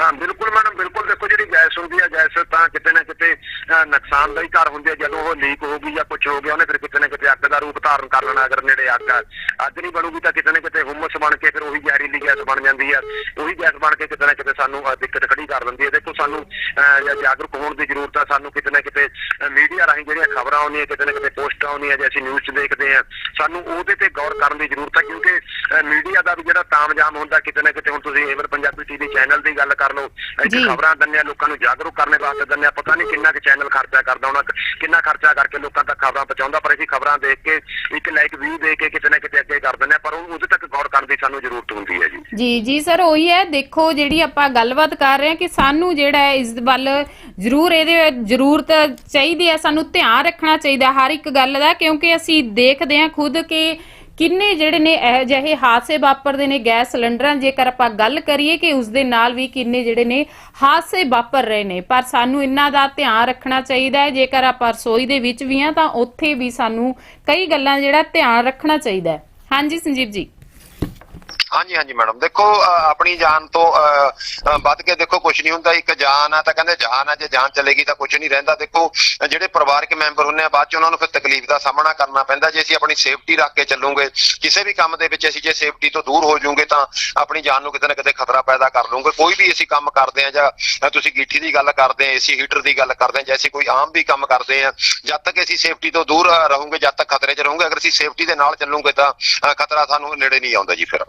ਹਾਂ ਬਿਲਕੁਲ ਮੈਡਮ ਬਿਲਕੁਲ ਦੇਖੋ ਜਿਹੜੀ ਗੈਸ ਹੁੰਦੀ ਹੈ ਗੈਸ ਤਾਂ ਕਿਤੇ ਨਾ ਕਿਤੇ ਅਹ, ਨੁਕਸਾਨਦਾਈ ਘਰ ਹੁੰਦੀ ਹੈ ਜਦੋਂ ਉਹ ਲੀਕ ਹੋ ਗਈ ਜਾਂ ਕੁਝ ਹੋ ਗਿਆ ਉਹਨੇ ਫਿਰ ਕਿਤੇ ਨਾ ਕਿਤੇ ਅੱਗ ਦਾ ਰੂਪ ਧਾਰਨ ਕਰ ਲੈਣਾ ਅਗਰ ਨੇੜੇ ਅੱਗ ਆ। ਅੱਗ ਨਹੀਂ ਬਣੂਗੀ ਤਾਂ ਕਿਤੇ ਨਾ ਕਿਤੇ ਹੁਮਸ ਬਣ ਕੇ ਫਿਰ ਉਹੀ ਜ਼ਹਿਰੀਲੀ ਗੈਸ ਬਣ ਜਾਂਦੀ ਹੈ ਉਹੀ ਗੈਸ ਬਣ ਕੇ ਕਿਤੇ ਨਾ ਕਿਤੇ ਸਾਨੂੰ ਦਿੱਕਤ ਖੜੀ ਕਰ ਦਿੰਦੀ ਹੈ ਦੇਖੋ ਸਾਨੂੰ ਅਹ, ਜਾਗਰੂਕ ਹੋਣ ਦੀ ਜ਼ਰੂਰਤ ਹੈ ਸਾਨੂੰ ਕਿਤੇ ਨਾ ਕਿਤੇ ਮੀਡੀਆ ਰਾਹੀਂ ਜਿਹੜੀਆਂ ਖਬਰਾਂ ਆਉਂਦੀਆਂ ਕਿਤੇ ਨਾ ਕਿਤੇ ਪੋਸਟਾਂ ਆਉਂਦੀਆਂ ਜੇ ਅਸੀਂ ਨਿਊਜ਼ 'ਚ ਦੇਖਦੇ ਹਾਂ ਸਾਨੂੰ ਉਹਦੇ ਤੇ ਗੌਰ ਕਰਨ ਦੀ ਜ਼ਰੂਰਤ ਹੈ ਕਿਉਂਕਿ ਮੀਡੀਆ ਦਾ ਵੀ ਜਿਹੜਾ ਤਾਮਜਾਮ ਹੁੰਦਾ ਕਿਤੇ ਨਾ ਕਿਤੇ ਹੁਣ ਤੁਸੀਂ ਏਵਰ ਪੰਜਾਬੀ ਟੀਵੀ ਚੈਨਲ ਦੀ ਗੱਲ ਕਰ ਲਓ ਇੱਥੇ। ਖਬਰਾਂ ਦਿੰਦੇ ਆ ਲੋਕਾਂ ਨੂੰ ਜਾਗਰੂਕ ਕਰਨ ਵਾਸਤੇ ਦਿੰਦੇ ਆ ਪਤਾ ਨਹੀਂ ਕਿੰਨਾ ਕੁ ਚੈਨਲ ਖਰਚਾ ਕਰਦਾ ਹੋਣਾ ਕਿੰਨਾ ਖਰਚਾ ਕਰਕੇ ਲੋਕਾਂ ਤੱਕ ਖਬਰਾਂ ਪਹੁੰਚਾਉਂਦਾ ਪਰ ਅਸੀਂ ਖਬਰਾਂ ਦੇਖ ਕੇ ਇੱਕ ਲਾਈਕ ਵਿਊ ਦੇ ਕੇ ਕਿਤੇ ਨਾ ਕਿਤੇ ਅੱਗੇ ਕਰ ਦਿੰਦੇ ਆ ਪਰ ਉਹ- ਉਹਦੇ ਤੱਕ ਗੌਰ ਕਰਨ ਦੀ ਸਾਨੂੰ ਜ਼ਰੂਰਤ ਹੁੰਦੀ ਹੈ ਜੀ। ਜੀ ਜੀ ਸਰ ਉਹੀ ਹੈ ਦੇਖੋ ਜਿਹੜੀ ਆਪਾਂ ਗੱਲਬਾਤ ਕਰ ਰਹੇ ਹਾਂ ਕਿ ਸਾਨੂੰ ਜਿਹੜਾ ਹੈ ਇਸ ਵੱਲ ਜ਼ਰੂਰ ਇਹਦੇ ਜ਼ਰੂਰਤ ਚਾਹੀਦੀ ਹੈ ਸਾਨੂੰ ਧਿਆਨ ਰੱਖਣਾ ਚਾਹੀਦਾ ਹਰ ਇੱਕ ਗੱਲ ਦਾ ਕਿਉਂਕਿ ਅਸੀਂ ਦੇਖਦੇ ਹਾਂ ਖੁਦ ਕਿ ਕਿੰਨੇ ਜਿਹੜੇ ਨੇ ਇਹ ਜਿਹੇ ਹਾਦਸੇ ਵਾਪਰਦੇ ਨੇ ਗੈਸ ਸਿਲੰਡਰਾਂ? ਜੇਕਰ ਆਪਾਂ ਗੱਲ ਕਰੀਏ ਕਿ ਉਸ ਦੇ ਨਾਲ ਵੀ ਕਿੰਨੇ ਜਿਹੜੇ ਨੇ ਹਾਦਸੇ ਵਾਪਰ ਰਹੇ ਨੇ, ਪਰ ਸਾਨੂੰ ਇਹਨਾਂ ਦਾ ਧਿਆਨ ਰੱਖਣਾ ਚਾਹੀਦਾ ਹੈ। ਜੇਕਰ ਆਪਾਂ ਰਸੋਈ ਦੇ ਵਿੱਚ ਵੀ ਆ ਤਾਂ ਉੱਥੇ ਵੀ ਸਾਨੂੰ ਕਈ ਗੱਲਾਂ ਜਿਹੜਾ ਧਿਆਨ ਰੱਖਣਾ ਚਾਹੀਦਾ ਹੈ। ਹਾਂਜੀ ਸੰਜੀਵ ਜੀ। ਹਾਂਜੀ ਹਾਂਜੀ ਮੈਡਮ। ਦੇਖੋ ਆਪਣੀ ਜਾਨ ਤੋਂ ਅਹ, ਵੱਧ ਕੇ ਦੇਖੋ ਕੁਝ ਨਹੀਂ ਹੁੰਦਾ। ਇੱਕ ਜਾਨ ਆ ਤਾਂ ਕਹਿੰਦੇ ਜਾਨ ਆ ਜੇ ਜਾਨ ਚਲੇਗੀ ਤਾਂ ਕੁਝ ਨਹੀਂ ਰਹਿੰਦਾ। ਦੇਖੋ ਜਿਹੜੇ ਪਰਿਵਾਰਕ ਮੈਂਬਰ ਹੁੰਨੇ ਆ ਬਾਅਦ ਚ ਉਹਨਾਂ ਨੂੰ ਫਿਰ ਤਕਲੀਫ ਦਾ ਸਾਹਮਣਾ ਕਰਨਾ ਪੈਂਦਾ। ਜੇ ਅਸੀਂ ਆਪਣੀ ਸੇਫਟੀ ਰੱਖ ਕੇ ਚੱਲੂਗੇ ਕਿਸੇ ਵੀ ਕੰਮ ਦੇ ਵਿੱਚ ਅਸੀਂ ਜੇ ਸੇਫਟੀ ਤੋਂ ਦੂਰ ਹੋ ਜਾਊਗੇ ਤਾਂ ਆਪਣੀ ਜਾਨ ਨੂੰ ਕਿਤੇ ਨਾ ਕਿਤੇ ਖਤਰਾ ਪੈਦਾ ਕਰ ਲੂਗੇ ਕੋਈ ਵੀ ਅਸੀਂ ਕੰਮ ਕਰਦੇ ਆ ਜਾਂ ਤੁਸੀਂ ਗੀਠੀ ਦੀ ਗੱਲ ਕਰਦੇ ਆ ਏਸੀ ਹੀਟਰ ਦੀ ਗੱਲ ਕਰਦੇ ਆ ਜਾਂ ਅਸੀਂ ਕੋਈ ਆਮ ਵੀ ਕੰਮ ਕਰਦੇ ਆ ਜਦ ਤੱਕ ਅਸੀਂ ਸੇਫਟੀ ਤੋਂ ਦੂਰ ਰਹੋਗੇ ਜਦ ਤੱਕ ਖਤਰੇ 'ਚ ਰਹੋਗੇ। ਅਗਰ ਅਸੀਂ ਸੇਫਟੀ ਦੇ ਨਾਲ ਚੱਲੂਗੇ ਤਾਂ ਖਤਰਾ ਸਾਨੂੰ ਨੇੜੇ ਨਹੀਂ ਆਉਂਦਾ ਜੀ ਫਿਰ।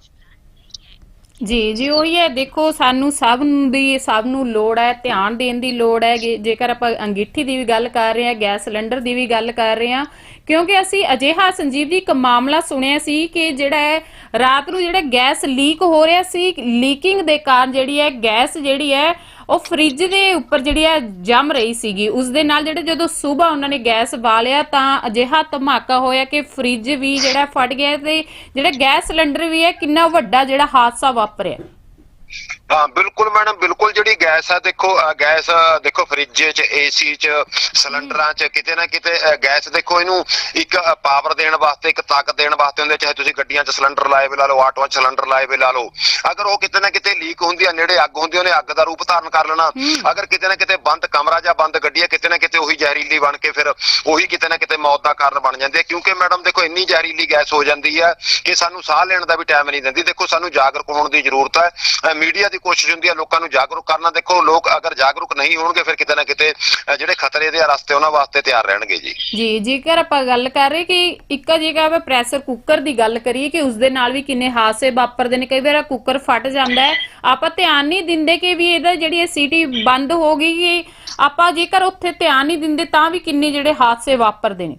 ਜੀ ਜੀ, ਉਹੀ ਹੈ, ਦੇਖੋ, ਸਾਨੂੰ ਸਭ ਦੀ, ਸਭ ਨੂੰ ਲੋੜ ਹੈ, ਧਿਆਨ ਦੇਣ ਦੀ ਲੋੜ ਹੈ ਗੇ- ਜੇਕਰ ਆਪਾਂ ਅੰਗੀਠੀ ਦੀ ਵੀ ਗੱਲ ਕਰ ਰਹੇ ਹਾਂ, ਗੈਸ ਸਿਲੰਡਰ ਦੀ ਵੀ ਗੱਲ ਕਰ ਰਹੇ ਹਾਂ, ਕਿਉਂਕਿ ਅਸੀਂ ਅਜਿਹਾ ਸੰਜੀਵ ਜੀ ਇੱਕ ਮਾਮਲਾ ਸੁਣਿਆ ਸੀ ਕਿ ਜਿਹੜਾ ਹੈ, ਰਾਤ ਨੂੰ ਜਿਹੜਾ ਗੈਸ ਲੀਕ ਹੋ ਰਿਹਾ ਸੀ, ਲੀਕਿੰਗ ਦੇ ਕਾਰਨ ਜਿਹੜੀ ਹੈ, ਗੈਸ ਜਿਹੜੀ ਹੈ ਉਹ ਫ੍ਰਿਜ ਦੇ ਉੱਪਰ ਜਿਹੜੀ ਆ ਜੰਮ ਰਹੀ ਸੀਗੀ। ਉਸ ਦੇ ਨਾਲ ਜਿਹੜੇ ਜਦੋਂ ਸਵੇਰ ਉਹਨਾਂ ਨੇ ਗੈਸ ਬਾਲਿਆ ਤਾਂ ਅਜਿਹਾ ਧਮਾਕਾ ਹੋਇਆ ਕਿ ਫ੍ਰਿਜ ਵੀ ਜਿਹੜਾ ਫਟ ਗਿਆ ਤੇ ਜਿਹੜਾ ਗੈਸ ਸਿਲੰਡਰ ਵੀ ਹੈ ਕਿੰਨਾ ਵੱਡਾ ਜਿਹੜਾ ਹਾਦਸਾ ਵਾਪਰਿਆ। ਹਾਂ ਬਿਲਕੁਲ ਮੈਡਮ ਬਿਲਕੁਲ ਜਿਹੜੀ ਗੈਸ ਆ ਦੇਖੋ ਗੈਸ ਦੇਖੋ ਫ੍ਰਿਜ 'ਚ ਏਸੀ 'ਚ ਸਿਲੰਡਰਾਂ 'ਚ ਕਿਤੇ ਨਾ ਕਿਤੇ ਗੈਸ ਦੇਖੋ ਇਹਨੂੰ ਇੱਕ ਪਾਵਰ ਦੇਣ ਵਾਸਤੇ ਇੱਕ ਤਾਕਤ ਦੇਣ ਵਾਸਤੇ ਹੁੰਦੇ ਚਾਹੇ ਤੁਸੀਂ ਗੱਡੀਆਂ 'ਚ ਸਿਲੰਡਰ ਲਾਏ ਵੇ ਲਾ ਲਓ ਆਟੋਆਂ 'ਚ ਸਿਲੰਡਰ ਲਾਏ ਵੇ ਲਾ ਲਓ। ਅਗਰ ਉਹ ਕਿਤੇ ਨਾ ਕਿਤੇ ਲੀਕ ਹੁੰਦੀ ਆ ਨੇੜੇ ਅੱਗ ਹੁੰਦੀ ਉਹਨੇ ਅੱਗ ਦਾ ਰੂਪ ਧਾਰਨ ਕਰ ਲੈਣਾ। ਅਗਰ ਕਿਤੇ ਨਾ ਕਿਤੇ ਬੰਦ ਕਮਰਾ ਜਾਂ ਬੰਦ ਗੱਡੀ ਆ ਕਿਤੇ ਨਾ ਕਿਤੇ ਉਹੀ ਜ਼ਹਿਰੀਲੀ ਬਣ ਕੇ ਫਿਰ ਉਹੀ ਕਿਤੇ ਨਾ ਕਿਤੇ ਮੌਤ ਦਾ ਕਾਰਨ ਬਣ ਜਾਂਦੀ ਹੈ ਕਿਉਂਕਿ ਮੈਡਮ ਦੇਖੋ ਇੰਨੀ ਜ਼ਹਿਰੀਲੀ ਗੈਸ ਹੋ ਜਾਂਦੀ ਹੈ ਕਿ ਸਾਨੂੰ ਸਾਹ ਲੈਣ ਦਾ ਵੀ ਟਾਈਮ ਨਹੀਂ ਦਿੰਦੀ। ਦੇਖੋ ਸਾਨੂੰ ਜਾਗਰੂਕ ਹੋਣ ਦੀ ਜ਼ਰੂਰਤ ਹੈ ਮੀਡੀਆ ਦੀ ਕੋਸ਼ਿਸ਼ ਹੁੰਦੀ ਹੈ ਲੋਕਾਂ ਨੂੰ ਜਾਗਰੂਕ ਕਰਨਾ। ਦੇਖੋ, ਲੋਕ ਅਗਰ ਜਾਗਰੂਕ ਨਹੀਂ ਹੋਣਗੇ, ਫਿਰ ਕਿਤੇ ਨਾ ਕਿਤੇ ਜਿਹੜੇ ਖਤਰੇ ਦੇ ਰਸਤੇ, ਉਹਨਾਂ ਵਾਸਤੇ ਤਿਆਰ ਰਹਿਣਗੇ ਜੀ। ਜੀ, ਜੇਕਰ ਆਪਾਂ ਗੱਲ ਕਰ ਰਹੇ ਕਿ ਇੱਕ ਜਗ੍ਹਾ ਆਪਾਂ ਪ੍ਰੈਸ਼ਰ ਕੁੱਕਰ ਦੀ ਗੱਲ ਕਰੀਏ ਕਿ ਉਸ ਦੇ ਨਾਲ ਵੀ ਕਿੰਨੇ ਹਾਦਸੇ ਵਾਪਰਦੇ ਨੇ, ਕਈ ਵਾਰ ਕੁੱਕਰ ਫਟ ਜਾਂਦਾ ਹੈ। ਆਪਾਂ ਧਿਆਨ ਨਹੀਂ ਦਿੰਦੇ ਕਿ ਵੀ ਇਹਦਾ ਜਿਹੜੀ ਇਹ ਸੀਟੀ ਬੰਦ ਹੋ ਗਈ ਕਿ ਆਪਾਂ ਜੇਕਰ ਉੱਥੇ ਧਿਆਨ ਨਹੀਂ ਦਿੰਦੇ, ਤਾਂ ਵੀ ਕਿੰਨੇ ਜਿਹੜੇ ਹਾਦਸੇ ਵਾਪਰਦੇ ਨੇ।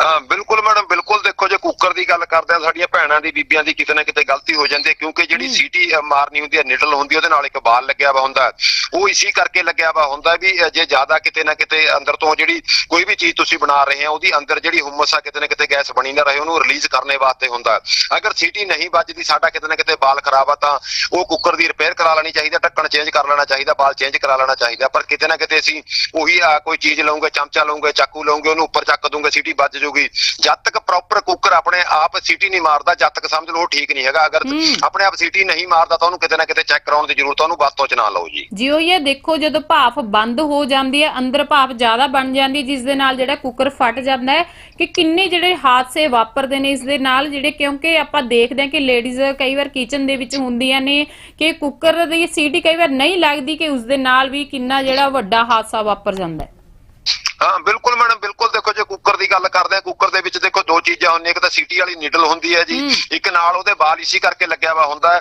ਬਿਲਕੁਲ ਮੈਡਮ ਬਿਲਕੁਲ ਦੇਖੋ ਜੇ ਕੁੱਕਰ ਦੀ ਗੱਲ ਕਰਦੇ ਆ ਸਾਡੀਆਂ ਭੈਣਾਂ ਦੀ ਬੀਬੀਆਂ ਦੀ ਕਿਤੇ ਨਾ ਕਿਤੇ ਗਲਤੀ ਹੋ ਜਾਂਦੀ ਹੈ ਕਿਉਂਕਿ ਜਿਹੜੀ ਸੀਟੀ ਮਾਰਨੀ ਹੁੰਦੀ ਹੈ ਨਿਡਲ ਹੁੰਦੀ ਹੈ, ਉਹਦੇ ਨਾਲ ਇੱਕ ਬਾਲ ਲੱਗਿਆ ਵਾ ਹੁੰਦਾ। ਉਹ ਇਸੀ ਕਰਕੇ ਲੱਗਿਆ ਵਾ ਹੁੰਦਾ ਵੀ ਜੇ ਜ਼ਿਆਦਾ ਕਿਤੇ ਨਾ ਕਿਤੇ ਅੰਦਰ ਤੋਂ ਜਿਹੜੀ ਕੋਈ ਵੀ ਚੀਜ਼ ਤੁਸੀਂ ਬਣਾ ਰਹੇ ਆ ਉਹਦੀ ਅੰਦਰ ਜਿਹੜੀ ਹੁਮਸ ਆ ਕਿਤੇ ਨਾ ਕਿਤੇ ਗੈਸ ਬਣੀ ਨਾ ਰਹੇ ਉਹਨੂੰ ਰਿਲੀਜ਼ ਕਰਨੇ ਵਾਸਤੇ ਹੁੰਦਾ। ਅਗਰ ਸੀਟੀ ਨਹੀਂ ਵੱਜਦੀ ਸਾਡਾ ਕਿਤੇ ਨਾ ਕਿਤੇ ਬਾਲ ਖਰਾਬ ਆ ਤਾਂ ਉਹ ਕੁੱਕਰ ਦੀ ਰਿਪੇਅਰ ਕਰਾ ਲੈਣੀ ਚਾਹੀਦੀ ਢੱਕਣ ਚੇਂਜ ਕਰ ਲੈਣਾ ਚਾਹੀਦਾ ਬਾਲ ਚੇਂਜ ਕਰਾ ਲੈਣਾ ਚਾਹੀਦਾ ਪਰ ਕਿਤੇ ਨਾ ਕਿਤੇ ਅਸੀਂ ਉਹੀ ਆ ਕੋਈ ਚੀਜ਼ ਲਵਾਂਗੇ ਚਮਚਾ ਲਵਾਂਗੇ ਚਾਕੂ ਲਵਾਂਗੇ ਉਹਨੂੰ ਉੱਪਰ ਚੱਕ ਦੂੰਗੇ ਸੀਟੀ ਵੱਜ ਜੂਗੀ ਜਦ ਤੱਕ ਪ੍ਰੋਪਰ ਕੁੱਕਰ ਆਪਣੇ ਆਪ ਸੀਟੀ ਨਹੀਂ ਮਾਰਦਾ ਜਦ ਤੱਕ ਸਮਝ ਲਓ ਠੀਕ ਨਹੀਂ ਹੈਗਾ। ਅਗਰ। ਆਪਣੇ ਆਪ ਸੀਟੀ ਨਹੀਂ ਮਾਰਦਾ ਤਾਂ ਉਹਨੂੰ ਕਿਤੇ ਨਾ ਕਿਤੇ ਚੈੱਕ ਕਰਾਉਣ ਦੀ ਜ਼ਰੂਰਤ ਉਹਨੂੰ ਵਰਤੋਂ ਚ ਨਾ ਲਓ ਜੀ। ਜੀ ਉਹ ਇਹ ਦੇਖੋ ਜਦੋਂ ਭਾਫ ਬੰਦ ਹੋ ਜਾਂਦੀ ਹੈ ਅੰਦਰ ਭਾਫ ਜ਼ਿਆਦਾ ਬਣ ਜਾਂਦੀ ਜਿਸ ਦੇ ਨਾਲ ਜਿਹੜਾ ਕੁੱਕਰ ਫਟ ਜਾਂਦਾ ਹੈ ਕਿ ਕਿੰਨੇ ਜਿਹੜੇ ਹਾਦਸੇ ਵਾਪਰਦੇ ਨੇ ਇਸ ਦੇ ਨਾਲ ਜਿਹੜੇ ਕਿਉਂਕਿ ਆਪਾਂ ਦੇਖਦੇ ਹਾਂ ਕਿ ਲੇਡੀਜ਼ ਕਈ ਵਾਰ ਕਿਚਨ ਦੇ ਵਿੱਚ ਹੁੰਦੀਆਂ ਨੇ ਕਿ ਕੁੱਕਰ ਦੀ ਸੀਟੀ ਕਈ ਵਾਰ ਨਹੀਂ ਲੱਗਦੀ ਕਿ ਉਸ ਦੇ ਨਾਲ ਵੀ ਕਿੰਨਾ ਜਿਹੜਾ ਵੱਡਾ ਹਾਦਸਾ ਵਾਪਰ ਜਾਂਦਾ ਹੈ। ਹਾਂ ਬਿਲਕੁਲ ਮੈਡਮ ਬਿਲਕੁਲ ਦੇਖੋ ਜੇ ਦੀ ਗੱਲ ਕਰਦੇ ਆ ਕੁੱਕਰ ਦੇ ਵਿੱਚ ਦੇਖੋ ਦੋ ਚੀਜ਼ਾਂ ਹੁੰਦੀਆਂ ਇੱਕ ਤਾਂ ਸੀਟੀ ਵਾਲੀ ਨੀਡਲ ਹੁੰਦੀ ਹੈ ਜੀ। ਇੱਕ ਨਾਲ ਉਹਦੇ ਬਾਲ ਇਸੀ ਕਰਕੇ ਲੱਗਿਆ ਵਾ ਹੁੰਦਾ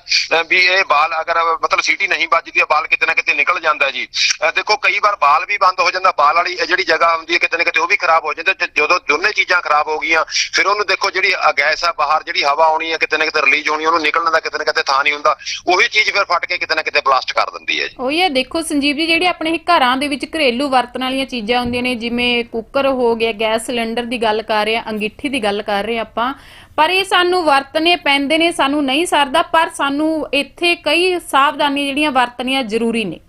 ਵੀ ਇਹ ਬਾਲ ਅਗਰ ਮਤਲਬ ਸੀਟੀ ਨਹੀਂ ਵੱਜਦੀ ਬਾਲ ਕਿਤੇ ਨਾ ਕਿਤੇ ਨਿਕਲ ਜਾਂਦਾ ਜੀ ਦੇਖੋ ਕਈ ਵਾਰ ਬਾਲ ਵੀ ਬੰਦ ਹੋ ਜਾਂਦਾ ਬਾਲ ਵਾਲੀ ਜਿਹੜੀ ਜਗ੍ਹਾ ਹੁੰਦੀ ਹੈ ਕਿਤੇ ਨਾ ਕਿਤੇ ਉਹ ਵੀ ਖਰਾਬ ਹੋ ਜਾਂਦੀ ਜਦੋਂ ਦੋਨੇ ਚੀਜ਼ਾਂ ਖਰਾਬ ਹੋ ਗਈਆਂ ਫਿਰ ਉਹਨੂੰ ਦੇਖੋ ਜਿਹੜੀ ਗੈਸ ਆ ਬਾਹਰ ਜਿਹੜੀ ਹਵਾ ਆਉਣੀ ਹੈ ਕਿਤੇ ਨਾ ਕਿਤੇ ਰਿਲੀਜ਼ ਹੋਣੀ ਉਹਨੂੰ ਨਿਕਲਣ ਦਾ ਕਿਤੇ ਨਾ ਕਿਤੇ ਥਾਂ ਨਹੀਂ ਹੁੰਦਾ ਉਹੀ ਚੀਜ਼ ਫਿਰ ਫਟ ਕੇ ਕਿਤੇ ਨਾ ਕਿਤੇ ਬਲਾਸਟ ਕਰ ਦਿੰਦੀ ਹੈ ਜੀ ਉਹੀ ਹੈ ਦੇਖੋ ਸੰਜੀਵ ਜੀ ਜਿਹੜੀ ਆਪਣੇ ਘਰਾਂ ਦੇ ਵਿੱਚ ਘਰੇਲੂ ਵਰਤਣ ਵਾਲੀਆਂ ਚੀਜ਼ਾਂ ਹੁੰਦੀਆਂ ਨੇ ਜਿਵੇਂ ਕੁੱਕਰ ਹੋ ਗਿਆ ਗੈਸ ਸਿਲੰਡਰ ਦੀ ਗੱਲ ਕਰ ਰਹੇ ਆ ਅੰਗੀਠੀ ਦੀ ਗੱਲ ਕਰ ਰਹੇ ਆ ਆਪਾਂ। ਪਰ ਇਹ ਸਾਨੂੰ ਵਰਤਨੇ ਪੈਂਦੇ ਨੇ, ਸਾਨੂੰ ਨਹੀਂ ਸਰਦਾ, ਪਰ ਸਾਨੂੰ ਇੱਥੇ ਕਈ ਸਾਵਧਾਨੀਆਂ ਜਿਹੜੀਆਂ ਵਰਤਣੀਆਂ ਜ਼ਰੂਰੀ ਨੇ।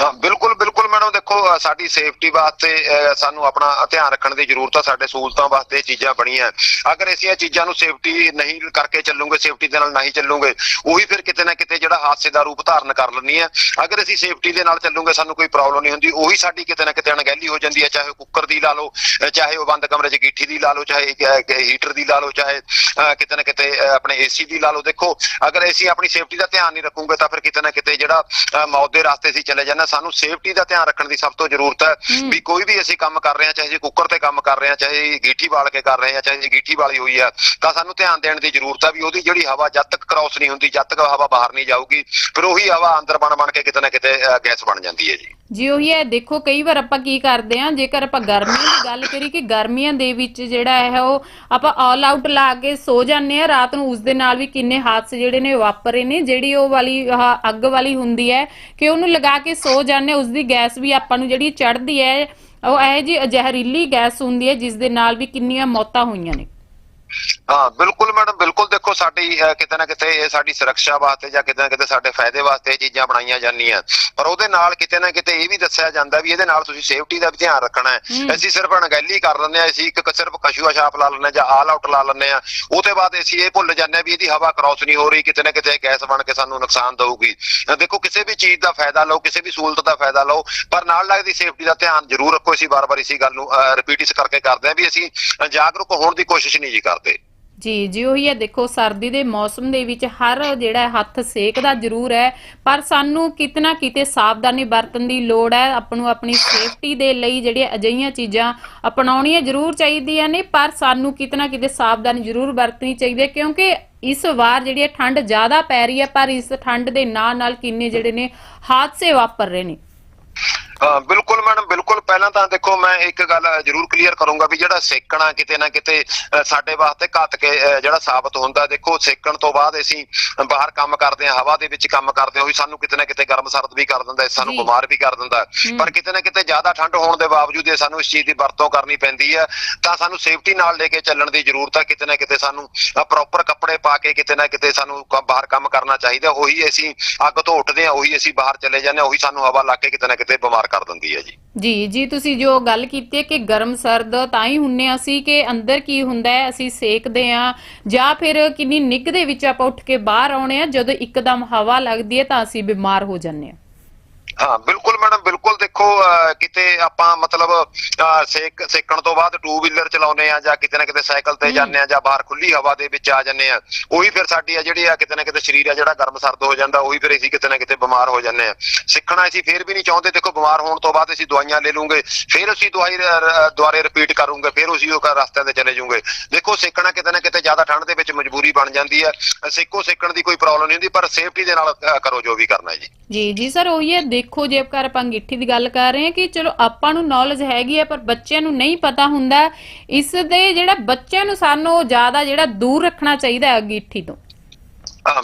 ਬਿਲਕੁਲ ਬਿਲਕੁਲ ਮੈਡਮ ਦੇਖੋ ਸਾਡੀ ਸੇਫਟੀ ਵਾਸਤੇ ਅ, ਸਾਨੂੰ ਆਪਣਾ ਧਿਆਨ ਰੱਖਣ ਦੀ ਜ਼ਰੂਰਤ ਆ ਸਾਡੇ ਸਹੂਲਤਾਂ ਵਾਸਤੇ ਇਹ ਚੀਜ਼ਾਂ ਬਣੀਆਂ। ਅਗਰ ਅਸੀਂ ਇਹ ਚੀਜ਼ਾਂ ਨੂੰ ਸੇਫਟੀ ਨਹੀਂ ਕਰਕੇ ਚੱਲੂਗੇ ਸੇਫਟੀ ਦੇ ਨਾਲ ਨਹੀਂ ਚੱਲੂਗੇ ਉਹੀ ਫਿਰ ਕਿਤੇ ਨਾ ਕਿਤੇ ਜਿਹੜਾ ਹਾਦਸੇ ਦਾ ਰੂਪ ਧਾਰਨ ਕਰ ਲੈਂਦੀ ਹੈ ਅਗਰ ਅਸੀਂ ਸੇਫਟੀ ਦੇ ਨਾਲ ਚੱਲੂਗੇ ਸਾਨੂੰ ਕੋਈ ਪ੍ਰੋਬਲਮ ਨਹੀਂ ਹੁੰਦੀ ਉਹੀ ਸਾਡੀ ਕਿਤੇ ਨਾ ਕਿਤੇ ਅਣਗਹਿਲੀ ਹੋ ਜਾਂਦੀ ਹੈ ਚਾਹੇ ਕੁੱਕਰ ਦੀ ਲਾ ਲਓ ਚਾਹੇ ਉਹ ਬੰਦ ਕਮਰੇ 'ਚ ਗੀਠੀ ਦੀ ਲਾ ਲਓ ਚਾਹੇ ਹੀਟਰ ਦੀ ਲਾ ਲਓ ਚਾਹੇ ਕਿਤੇ ਨਾ ਕਿਤੇ ਅ, ਆਪਣੇ ਏਸੀ ਦੀ ਲਾ ਲਓ। ਦੇਖੋ ਅਗਰ ਅਸੀਂ ਆਪਣੀ ਸੇਫਟੀ ਦਾ ਧਿਆਨ ਨਹੀਂ ਰੱਖੂਗੇ ਤਾਂ ਫਿਰ ਕਿਤੇ ਨਾ ਕਿਤੇ ਜਿਹੜਾ ਮੌਤ ਦੇ ਰਸਤੇ ਅਸੀਂ ਚਲੇ ਜਾਂਦੇ ਸਾਨੂੰ ਸੇਫਟੀ ਦਾ ਧਿਆਨ ਰੱਖਣ ਦੀ ਸਭ ਤੋਂ ਜ਼ਰੂਰਤ ਹੈ। ਵੀ ਕੋਈ ਵੀ ਅਸੀਂ ਕੰਮ ਕਰ ਰਹੇ ਹਾਂ ਚਾਹੇ ਜੀ ਕੁੱਕਰ ਤੇ ਕੰਮ ਕਰ ਰਹੇ ਹਾਂ ਚਾਹੇ ਗੀਠੀ ਬਾਲ ਕੇ ਕਰ ਰਹੇ ਹਾਂ ਚਾਹੇ ਜੀ ਗੀਠੀ ਵਾਲੀ ਹੋਈ ਆ ਤਾਂ ਸਾਨੂੰ ਧਿਆਨ ਦੇਣ ਦੀ ਜ਼ਰੂਰਤ ਹੈ ਵੀ ਉਹਦੀ ਜਿਹੜੀ ਹਵਾ ਜਦ ਤੱਕ ਕ੍ਰਾਸ ਨਹੀਂ ਹੁੰਦੀ ਜਦ ਤੱਕ ਹਵਾ ਬਾਹਰ ਨਹੀਂ ਜਾਊਗੀ ਫਿਰ ਉਹੀ ਹਵਾ ਅੰਦਰ ਬਣ ਬਣ ਕੇ ਕਿਤੇ ਨਾ ਕਿਤੇ ਗੈਸ ਬਣ ਜਾਂਦੀ ਹੈ ਜੀ ਜੀ ਉਹੀ ਹੈ ਦੇਖੋ ਕਈ ਵਾਰ ਆਪਾਂ ਕੀ ਕਰਦੇ ਆ ਜੇਕਰ ਆਪਾਂ ਗਰਮੀਆਂ ਦੀ ਗੱਲ ਕਰੀ ਕਿ ਗਰਮੀਆਂ ਦੇ ਵਿੱਚ ਜਿਹੜਾ ਹੈ ਉਹ ਆਪਾਂ ਆਲ ਆਊਟ ਲਾ ਕੇ ਸੋ ਜਾਂਦੇ ਆ ਰਾਤ ਨੂੰ ਉਸ ਦੇ ਨਾਲ ਵੀ ਕਿੰਨੇ ਹਾਦਸੇ ਜਿਹੜੇ ਨੇ ਵਾਪਰੇ ਨੇ ਜਿਹੜੀ ਉਹ ਵਾਲੀ ਅੱਗ ਵਾਲੀ ਹੁੰਦੀ ਹੈ ਕਿ ਉਹਨੂੰ ਲਗਾ ਕੇ ਸੋ ਜਾਂਦੇ ਹਾਂ, ਉਸ ਦੀ ਗੈਸ ਵੀ ਆਪਾਂ ਨੂੰ ਜਿਹੜੀ ਚੜ੍ਹਦੀ ਹੈ ਉਹ ਇਹ ਜੀ ਜ਼ਹਿਰੀਲੀ ਗੈਸ ਹੁੰਦੀ ਹੈ ਜਿਸ ਦੇ ਨਾਲ ਵੀ ਕਿੰਨੀਆਂ ਮੌਤਾਂ ਹੋਈਆਂ ਨੇ। ਹਾਂ ਬਿਲਕੁਲ ਮੈਡਮ ਬਿਲਕੁਲ ਦੇਖੋ ਸਾਡੀ ਕਿਤੇ ਨਾ ਕਿਤੇ ਇਹ ਸਾਡੀ ਸੁਰੱਖਿਆ ਵਾਸਤੇ ਜਾਂ ਕਿਤੇ ਨਾ ਕਿਤੇ ਸਾਡੇ ਫਾਇਦੇ ਵਾਸਤੇ ਇਹ ਚੀਜ਼ਾਂ ਬਣਾਈਆਂ ਜਾਂਦੀਆਂ। ਪਰ ਉਹਦੇ ਨਾਲ ਕਿਤੇ ਨਾ ਕਿਤੇ ਇਹ ਵੀ ਦੱਸਿਆ ਜਾਂਦਾ ਵੀ ਇਹਦੇ ਨਾਲ ਤੁਸੀਂ ਸੇਫਟੀ ਦਾ ਵੀ ਧਿਆਨ ਰੱਖਣਾ ਹੈ। ਅਸੀਂ ਸਿਰਫ ਅਣਗਹਿਲੀ ਕਰ ਲੈਂਦੇ ਆ ਅਸੀਂ ਇੱਕ ਸਿਰਫ ਕਸ਼ੂਆ ਛਾਪ ਲਾ ਲੈਂਦੇ ਜਾਂ ਆਲ ਆਊਟ ਲਾ ਲੈਂਦੇ ਆ ਉਹਦੇ ਬਾਅਦ ਅਸੀਂ ਇਹ ਭੁੱਲ ਜਾਂਦੇ ਆ ਵੀ ਇਹਦੀ ਹਵਾ ਕ੍ਰਾਸ ਨਹੀਂ ਹੋ ਰਹੀ ਕਿਤੇ ਨਾ ਕਿਤੇ ਗੈਸ ਬਣ ਕੇ ਸਾਨੂੰ ਨੁਕਸਾਨ ਦਊਗੀ। ਦੇਖੋ ਕਿਸੇ ਵੀ ਚੀਜ਼ ਦਾ ਫਾਇਦਾ ਲਓ ਕਿਸੇ ਵੀ ਸਹੂਲਤ ਦਾ ਫਾਇਦਾ ਲਓ ਪਰ ਨਾਲ ਲੱਗਦੀ ਸੇਫਟੀ ਦਾ ਧਿਆਨ ਜ਼ਰੂਰ ਰੱਖੋ। ਅਸੀਂ ਵਾਰ-ਵਾਰ ਇਸੇ ਗੱਲ ਨੂੰ ਰਿਪੀਟ ਇਸ ਕਰਕੇ ਕਰਦੇ ਆ ਵੀ ਅਸੀਂ ਜਾਗਰੂਕ ਹੋਣ ਦੀ ਕੋਸ਼ਿਸ਼ ਨਹੀਂ ਜੀ ਕਰਦੇ। ਜੀ ਜੀ, ਉਹੀ ਹੈ। ਦੇਖੋ, ਸਰਦੀ ਦੇ ਮੌਸਮ ਦੇ ਵਿੱਚ ਹਰ ਜਿਹੜਾ ਹੱਥ ਸੇਕਦਾ ਜ਼ਰੂਰ ਹੈ। ਪਰ ਸਾਨੂੰ ਕਿਤਨਾ ਕਿਤੇ ਸਾਵਧਾਨੀ ਵਰਤਣ ਦੀ ਲੋੜ ਹੈ। ਆਪਾਂ ਨੂੰ ਆਪਣੀ ਸੇਫਟੀ ਦੇ ਲਈ ਜਿਹੜੀਆਂ ਅਜਿਹੀਆਂ ਚੀਜ਼ਾਂ ਅਪਣਾਉਣੀਆਂ ਜ਼ਰੂਰ ਚਾਹੀਦੀਆਂ ਨੇ। ਪਰ ਸਾਨੂੰ ਕਿਤਨਾ ਕਿਤੇ ਸਾਵਧਾਨੀ ਜ਼ਰੂਰ ਵਰਤਣੀ ਚਾਹੀਦੀ ਹੈ। ਕਿਉਂਕਿ ਇਸ ਵਾਰ ਜਿਹੜੀ ਹੈ, ਠੰਡ ਜ਼ਿਆਦਾ ਪੈ ਰਹੀ ਹੈ। ਪਰ ਇਸ ਠੰਡ ਦੇ ਨਾਲ ਨਾਲ ਕਿੰਨੇ ਜਿਹੜੇ ਨੇ ਹਾਦਸੇ ਵਾਪਰ ਰਹੇ ਨੇ। ਬਿਲਕੁਲ ਮੈਡਮ ਬਿਲਕੁਲ। ਪਹਿਲਾਂ ਤਾਂ ਦੇਖੋ ਮੈਂ ਇੱਕ ਗੱਲ ਜ਼ਰੂਰ ਕਲੀਅਰ ਕਰੂੰਗਾ ਵੀ ਜਿਹੜਾ ਸੇਕਣਾ ਕਿਤੇ ਨਾ ਕਿਤੇ ਸਾਡੇ ਵਾਸਤੇ ਘਾਤਕ ਜਿਹੜਾ ਸਾਬਤ ਹੁੰਦਾ। ਦੇਖੋ ਸੇਕਣ ਤੋਂ ਬਾਅਦ ਅਸੀਂ ਬਾਹਰ ਕੰਮ ਕਰਦੇ ਹਾਂ ਹਵਾ ਦੇ ਵਿੱਚ ਕੰਮ ਕਰਦੇ ਹਾਂ ਉਹੀ ਸਾਨੂੰ ਕਿਤੇ ਨਾ ਕਿਤੇ ਗਰਮ ਸਰਦ ਵੀ ਕਰ ਦਿੰਦਾ ਹੈ ਸਾਨੂੰ। ਬਿਮਾਰ ਵੀ ਕਰ ਦਿੰਦਾ। ਪਰ ਕਿਤੇ ਨਾ ਕਿਤੇ ਜ਼ਿਆਦਾ ਠੰਡ ਹੋਣ ਦੇ ਬਾਵਜੂਦ ਇਹ ਸਾਨੂੰ ਇਸ ਚੀਜ਼ ਦੀ ਵਰਤੋਂ ਕਰਨੀ ਪੈਂਦੀ ਹੈ। ਤਾਂ ਸਾਨੂੰ ਸੇਫਟੀ ਨਾਲ ਲੈ ਕੇ ਚੱਲਣ ਦੀ ਜ਼ਰੂਰਤ ਹੈ। ਕਿਤੇ ਨਾ ਕਿਤੇ ਸਾਨੂੰ ਪ੍ਰੋਪਰ ਕੱਪੜੇ ਪਾ ਕੇ ਕਿਤੇ ਨਾ ਕਿਤੇ ਸਾਨੂੰ ਬਾਹਰ ਕੰਮ ਕਰਨਾ ਚਾਹੀਦਾ ਉਹੀ ਅਸੀਂ ਅੱਗ ਤੋਂ ਉੱਠਦੇ ਹਾਂ ਉਹੀ ਅਸੀਂ ਬਾਹਰ ਚਲੇ ਜਾਂਦੇ ਹਾਂ ਉਹੀ ਸਾਨੂੰ ਹਵਾ ਲਾ ਕੇ ਕਿਤੇ ਨਾ ਕਿਤੇ ਬਿਮਾਰ ਕਰ ਦਿੰਦੀ ਹੈ ਜੀ। ਜੀ ਜੀ, ਤੁਸੀਂ ਜੋ ਗੱਲ ਕੀਤੀ ਹੈ ਕਿ ਗਰਮ ਸਰਦ, ਤਾਂ ਹੀ ਹੁੰਨੇ ਆ ਅਸੀਂ ਕਿ ਅੰਦਰ ਕੀ ਹੁੰਦਾ ਹੈ, ਅਸੀਂ ਸੇਕਦੇ ਆ ਜਾਂ ਫਿਰ ਕਿੰਨੀ ਨਿੱਘ ਦੇ ਵਿੱਚ ਆਪਾਂ ਉੱਠ ਕੇ ਬਾਹਰ ਆਉਣੇ ਆ ਜਦੋਂ ਇੱਕਦਮ ਹਵਾ ਲੱਗਦੀ ਹੈ ਤਾਂ ਅਸੀਂ ਬਿਮਾਰ ਹੋ ਜਾਂਦੇ ਆ ਹਾਂ ਬਿਲਕੁਲ ਮੈਡਮ ਬਿਲਕੁਲ ਦੇਖੋ ਕਿਤੇ ਆਪਾਂ ਮਤਲਬ ਸੇਕ ਸੇਕਣ ਤੋਂ ਬਾਅਦ ਟੂ ਵੀਲਰ ਚਲਾਉਨੇ ਆ ਜਾਂ ਕਿਤੇ ਨਾ ਕਿਤੇ ਸਾਈਕਲ ਤੇ। ਜਾਂਦੇ ਆ ਜਾਂ ਬਾਹਰ ਖੁੱਲੀ ਹਵਾ ਦੇ ਵਿੱਚ ਆ ਜਾਂਦੇ ਆ ਉਹੀ ਫਿਰ ਸਾਡੀ ਆ ਜਿਹੜੀ ਆ ਕਿਤੇ ਨਾ ਕਿਤੇ ਸਰੀਰ ਆ ਜਿਹੜਾ ਗਰਮ ਸਰਦ ਹੋ ਜਾਂਦਾ ਉਹੀ ਫਿਰ ਅਸੀਂ ਕਿਤੇ ਨਾ ਕਿਤੇ ਬਿਮਾਰ ਹੋ ਜਾਂਦੇ ਆ ਸਿੱਖਣਾ ਅਸੀਂ ਫਿਰ ਵੀ ਨਹੀਂ ਚਾਹੁੰਦੇ ਦੇਖੋ ਬਿਮਾਰ ਹੋਣ ਤੋਂ ਬਾਅਦ ਅਸੀਂ ਦਵਾਈਆਂ ਲੈ ਲੂਗੇ ਫਿਰ ਅਸੀਂ ਦਵਾਈ ਰ- ਰ- ਦੁਬਾਰੇ ਰਿਪੀਟ ਕਰੂਗੇ ਫਿਰ ਅਸੀਂ ਉਹ ਰਸਤਿਆਂ ਤੇ ਚਲੇ ਜਾਊਗੇ। ਦੇਖੋ ਸਿੱਖਣਾ ਕਿਤੇ ਨਾ ਕਿਤੇ ਜ਼ਿਆਦਾ ਠੰਡ ਦੇ ਵਿੱਚ ਮਜਬੂਰੀ ਬਣ ਜਾਂਦੀ ਹੈ ਸਿੱਖੋ ਸਿੱਖਣ ਦੀ ਕੋਈ ਪ੍ਰੋਬਲਮ ਨਹੀਂ ਹੁੰਦੀ ਪਰ ਸੇਫਟੀ ਦੇ ਨਾਲ ਕਰੋ ਜੋ ਵੀ ਕਰਨਾ ਹੈ ਜੀ। ਜੀ ਜੀ ਸਰ ਉਹੀ ਹੈ ਦੇਖੋ ਦੇਖੋ ਜੇਕਰ ਆਪਾਂ ਅੰਗੀਠੀ ਦੀ ਗੱਲ ਕਰ ਰਹੇ ਹਾਂ ਕਿ ਚਲੋ ਆਪਾਂ ਨੂੰ ਨੌਲੇਜ ਹੈਗੀ ਹੈ, ਪਰ ਬੱਚਿਆਂ ਨੂੰ ਨਹੀਂ ਪਤਾ ਹੁੰਦਾ। ਇਸ ਦੇ ਜਿਹੜਾ ਬੱਚਿਆਂ ਨੂੰ ਸਾਨੂੰ ਜ਼ਿਆਦਾ ਜਿਹੜਾ ਦੂਰ ਰੱਖਣਾ ਚਾਹੀਦਾ ਹੈ ਅੰਗੀਠੀ ਤੋਂ।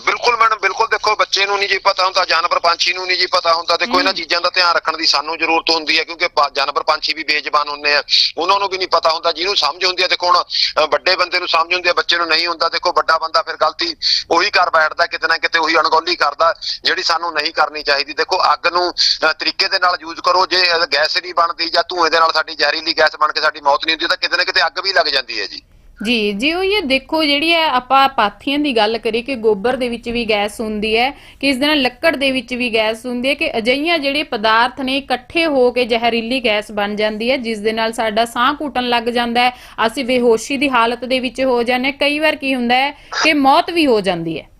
ਬਿਲਕੁਲ ਮੈਡਮ ਬਿਲਕੁਲ ਦੇਖੋ ਬੱਚੇ ਨੂੰ ਨਹੀਂ ਜੀ ਪਤਾ ਹੁੰਦਾ ਜਾਨਵਰ ਪੰਛੀ ਨੂੰ ਨਹੀਂ ਜੀ ਪਤਾ ਹੁੰਦਾ। ਦੇਖੋ ਇਹਨਾਂ ਚੀਜ਼ਾਂ ਦਾ ਧਿਆਨ ਰੱਖਣ ਦੀ ਸਾਨੂੰ ਜ਼ਰੂਰਤ ਹੁੰਦੀ ਹੈ ਕਿਉਂਕਿ ਜਾਨਵਰ ਪੰਛੀ ਵੀ ਬੇਜ਼ਬਾਨ ਹੁੰਦੇ ਆ। ਉਹਨਾਂ ਨੂੰ ਵੀ ਨਹੀਂ ਪਤਾ ਹੁੰਦਾ ਜਿਹਨੂੰ ਸਮਝ ਹੁੰਦੀ ਹੈ ਦੇਖੋ ਹੁਣ ਵੱਡੇ ਬੰਦੇ ਨੂੰ ਸਮਝ ਹੁੰਦੀ ਹੈ ਬੱਚੇ ਨੂੰ ਨਹੀਂ ਹੁੰਦਾ। ਦੇਖੋ ਵੱਡਾ ਬੰਦਾ ਫਿਰ ਗਲਤੀ ਉਹੀ ਕਰ ਬੈਠਦਾ ਕਿਤੇ ਨਾ ਕਿਤੇ ਉਹੀ ਅਣਗੌਲੀ ਕਰਦਾ ਜਿਹੜੀ ਸਾਨੂੰ ਨਹੀਂ ਕਰਨੀ ਚਾਹੀਦੀ। ਦੇਖੋ ਅੱਗ ਨੂੰ ਤਰੀਕੇ ਦੇ ਨਾਲ ਯੂਜ਼ ਕਰੋ ਜੇ ਗੈਸ ਨਹੀਂ ਬਣਦੀ ਜਾਂ ਧੂਏ ਦੇ ਨਾਲ ਸਾਡੀ ਜ਼ਹਿਰੀਲੀ ਗੈਸ ਬਣ ਕੇ ਸਾਡੀ ਮੌਤ ਨਹੀਂ ਹੁੰਦੀ ਤਾਂ ਕਿਤੇ ਨਾ ਕਿਤੇ ਅੱਗ ਵੀ ਲੱਗ ਜਾਂਦੀ ਹੈ ਜੀ। ਜੀ ਜੀ, ਉਹ ਇਹ ਦੇਖੋ ਜਿਹੜੀ ਹੈ, ਆਪਾਂ ਪਾਥੀਆਂ ਦੀ ਗੱਲ ਕਰੀਏ ਕਿ ਗੋਬਰ ਦੇ ਵਿੱਚ ਵੀ ਗੈਸ ਹੁੰਦੀ ਹੈ, ਕਿ ਇਸ ਦੇ ਨਾਲ ਲੱਕੜ ਦੇ ਵਿੱਚ ਵੀ ਗੈਸ ਹੁੰਦੀ ਹੈ ਕਿ ਅਜਿਹੀਆਂ ਜਿਹੜੇ ਪਦਾਰਥ ਨੇ, ਇਕੱਠੇ ਹੋ ਕੇ ਜ਼ਹਿਰੀਲੀ ਗੈਸ ਬਣ ਜਾਂਦੀ ਹੈ, ਜਿਸ ਦੇ ਨਾਲ ਸਾਡਾ ਸਾਹ ਘੁੱਟਣ ਲੱਗ ਜਾਂਦਾ ਹੈ, ਅਸੀਂ ਬੇਹੋਸ਼ੀ ਦੀ ਹਾਲਤ ਦੇ ਵਿੱਚ ਹੋ ਜਾਂਦੇ ਹਾਂ। ਕਈ ਵਾਰ ਕੀ ਹੁੰਦਾ ਹੈ ਕਿ ਮੌਤ ਵੀ ਹੋ ਜਾਂਦੀ ਹੈ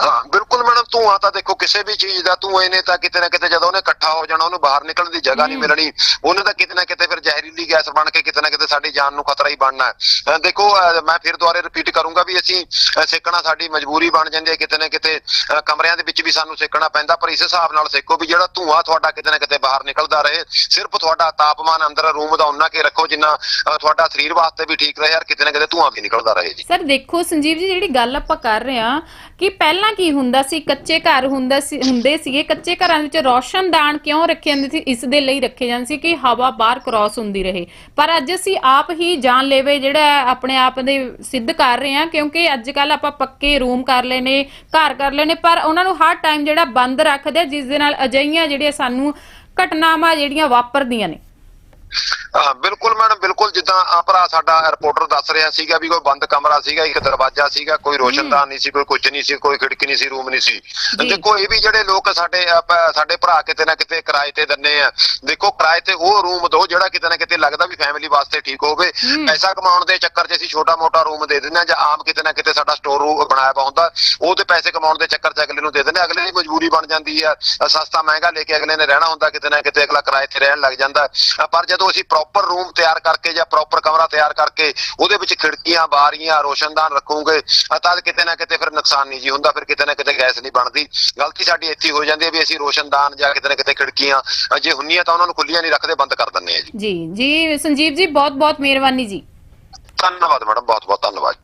ਹਾਂ ਬਿਲਕੁਲ ਮੈਡਮ ਧੂਆਂ ਤਾਂ ਦੇਖੋ ਕਿਸੇ ਵੀ ਚੀਜ਼ ਦਾ ਧੂਏ ਨੇ ਤਾਂ ਕਿਤੇ ਨਾ ਕਿਤੇ ਜਦੋਂ ਉਹਨੇ ਇਕੱਠਾ ਹੋ ਜਾਣਾ ਉਹਨੂੰ ਬਾਹਰ ਨਿਕਲਣ ਦੀ ਜਗ੍ਹਾ ਨਹੀਂ ਮਿਲਣੀ। ਉਹਨੇ ਤਾਂ ਕਿਤੇ ਨਾ ਕਿਤੇ ਫਿਰ ਜ਼ਹਿਰੀਲੀ ਗੈਸ ਬਣ ਕੇ ਕਿਤੇ ਨਾ ਕਿਤੇ ਸਾਡੀ ਜਾਨ ਨੂੰ ਖਤਰਾ ਹੀ ਬਣਨਾ ਹੈ। ਦੇਖੋ ਮੈਂ ਫਿਰ ਦੁਬਾਰੇ ਰਿਪੀਟ ਕਰੂੰਗਾ ਵੀ ਅਸੀਂ ਸੇਕਣਾ ਸਾਡੀ ਮਜਬੂਰੀ ਬਣ ਜਾਂਦੀ ਹੈ ਕਿਤੇ ਨਾ ਕਿਤੇ ਕਮਰਿਆਂ ਦੇ ਵਿੱਚ ਵੀ ਸਾਨੂੰ ਸੇਕਣਾ ਪੈਂਦਾ ਪਰ ਇਸ ਹਿਸਾਬ ਨਾਲ ਸੇਕੋ ਵੀ ਜਿਹੜਾ ਧੂਆਂ ਤੁਹਾਡਾ ਕਿਤੇ ਨਾ ਕਿਤੇ ਬਾਹਰ ਨਿਕਲਦਾ ਰਹੇ। ਸਿਰਫ ਤੁਹਾਡਾ ਤਾਪਮਾਨ ਅੰਦਰ ਰੂਮ ਦਾ ਉਨਾ ਕੇ ਰੱਖੋ ਜਿੰਨਾ ਤੁਹਾਡਾ ਸਰੀਰ ਵਾਸਤੇ ਵੀ ਠੀਕ ਰਹੇ ਯਾਰ ਕਿਤੇ ਨਾ ਕਿਤੇ ਧੂਆਂ ਵੀ ਨਿਕਲਦਾ ਰਹੇ ਜੀ। ਸਰ ਦੇਖੋ ਸੰਜੀਵ ਜੀ ਜਿਹੜੀ ਗੱਲ ਆਪਾਂ ਕਰ ਰਹੇ ਹਾਂ ਕਿ ਪਹਿਲਾਂ ਕੀ ਹੁੰਦਾ ਸੀ? ਕੱਚੇ ਘਰ ਹੁੰਦਾ ਸੀ, ਹੁੰਦੇ ਸੀਗੇ। ਕੱਚੇ ਘਰਾਂ ਵਿੱਚ ਰੌਸ਼ਨਦਾਨ ਕਿਉਂ ਰੱਖੇ ਜਾਂਦੇ ਸੀ? ਇਸ ਦੇ ਲਈ ਰੱਖੇ ਜਾਂਦੇ ਸੀ ਕਿ ਹਵਾ ਬਾਹਰ ਕ੍ਰਾਸ ਹੁੰਦੀ ਰਹੇ। ਪਰ ਅੱਜ ਅਸੀਂ ਆਪ ਹੀ ਜਾਨਲੇਵੇ ਜਿਹੜਾ ਆਪਣੇ ਆਪ ਦੇ ਸਿੱਧ ਕਰ ਰਹੇ ਹਾਂ, ਕਿਉਂਕਿ ਅੱਜ ਕੱਲ ਆਪਾਂ ਪੱਕੇ ਰੂਮ ਕਰ ਲਏ ਨੇ ਘਰ ਕਰ ਲਏ ਨੇ ਪਰ ਉਹਨਾਂ ਨੂੰ ਹਰ ਟਾਈਮ ਜਿਹੜਾ ਬੰਦ ਰੱਖਦੇ ਜਿਸ ਦੇ ਨਾਲ ਅਜਈਆਂ ਜਿਹੜੀਆਂ ਸਾਨੂੰ ਘਟਨਾਵਾਂ ਜਿਹੜੀਆਂ ਵਾਪਰਦੀਆਂ ਨੇ। ਹਾਂ ਬਿਲਕੁਲ ਮੈਡਮ ਬਿਲਕੁਲ ਜਿੱਦਾਂ ਭਰਾ ਸਾਡਾ ਰਿਪੋਰਟਰ ਦੱਸ ਰਿਹਾ ਸੀਗਾ ਵੀ ਕੋਈ ਬੰਦ ਕਮਰਾ ਸੀਗਾ ਇੱਕ ਦਰਵਾਜ਼ਾ ਸੀਗਾ ਕੋਈ ਰੋਸ਼ਨਦਾਨ ਨਹੀਂ ਸੀ ਕੋਈ ਕੁਝ ਨਹੀਂ ਸੀ ਕੋਈ ਖਿੜਕੀ ਨਹੀਂ ਸੀ ਰੂਮ ਨਹੀਂ ਸੀ। ਦੇਖੋ ਇਹ ਵੀ ਜਿਹੜੇ ਲੋਕ ਸਾਡੇ ਸਾਡੇ ਭਰਾ ਕਿਤੇ ਨਾ ਕਿਤੇ ਕਿਰਾਏ ਤੇ ਦਿੰਨੇ ਆ। ਦੇਖੋ ਕਿਰਾਏ ਤੇ ਉਹ ਰੂਮ ਦੋ ਜਿਹੜਾ ਕਿਤੇ ਨਾ ਕਿਤੇ ਲੱਗਦਾ ਵੀ ਫੈਮਿਲੀ ਵਾਸਤੇ ਠੀਕ ਹੋਵੇ। ਪੈਸਾ ਕਮਾਉਣ ਦੇ ਚੱਕਰ 'ਚ ਅਸੀਂ ਛੋਟਾ ਮੋਟਾ ਰੂਮ ਦੇ ਦਿੰਦੇ ਆ ਜਾਂ ਆਮ ਕਿਤੇ ਨਾ ਕਿਤੇ ਸਾਡਾ ਸਟੋਰ ਰੂਮ ਬਣਾਇਆ ਵਾ ਹੁੰਦਾ ਉਹ ਤੇ ਪੈਸੇ ਕਮਾਉਣ ਦੇ ਚੱਕਰ 'ਚ ਅਗਲੇ ਨੂੰ ਦੇ ਦਿੰਦੇ। ਅਗਲੇ ਦੀ ਮਜਬੂਰੀ ਬਣ ਜਾਂਦੀ ਆ ਸਸਤਾ ਮਹਿੰਗਾ ਲੈ ਕੇ ਅਗਲੇ ਨੇ ਰਹਿਣਾ ਹੁੰਦਾ ਕਿਤੇ ਨਾ ਕਿਤੇ ਅਗਲਾ ਕਿਰਾਏ ਤੇ ਰਹਿਣ ਲੱਗ ਜਾਂਦਾ। ਪਰ ਜਦੋਂ ਅਸੀਂ ਪ੍ਰੋਪਰ ਰੂਮ ਤਿਆਰ ਕਰਕੇ ਜਾਂ ਪ੍ਰੋਪਰ ਕਮਰਾ ਤਿਆਰ ਕਰਕੇ ਉਹਦੇ ਵਿੱਚ ਖਿੜਕੀਆਂ ਬਾਰੀਆਂ ਰੋਸ਼ਨਦਾਨ ਰੱਖੂਗੇ ਤਦ ਕਿਤੇ ਨਾ ਕਿਤੇ ਫਿਰ ਨੁਕਸਾਨ ਨਹੀਂ ਜੀ ਹੁੰਦਾ ਫਿਰ ਕਿਤੇ ਨਾ ਕਿਤੇ ਗੈਸ ਨਹੀਂ ਬਣਦੀ। ਗਲਤੀ ਸਾਡੀ ਇੱਥੇ ਹੀ ਜਾਂਦੀ ਹੈ ਵੀ ਅਸੀਂ ਰੋਸ਼ਨਦਾਨ ਜਾਂ ਕਿਤੇ ਨਾ ਕਿਤੇ ਖਿੜਕੀਆਂ ਜੇ ਹੁੰਦੀਆਂ ਤਾਂ ਉਹਨਾਂ ਨੂੰ ਖੁੱਲੀਆਂ ਨਹੀਂ ਰੱਖਦੇ ਬੰਦ ਕਰ ਦਿੰਦੇ ਆ ਜੀ। ਜੀ ਜੀ ਸੰਜੀਵ ਜੀ ਬਹੁਤ ਬਹੁਤ ਮਿਹਰਬਾਨੀ ਜੀ। ਧੰਨਵਾਦ ਮੈਡਮ ਬਹੁਤ ਬਹੁਤ ਧੰਨਵਾਦ।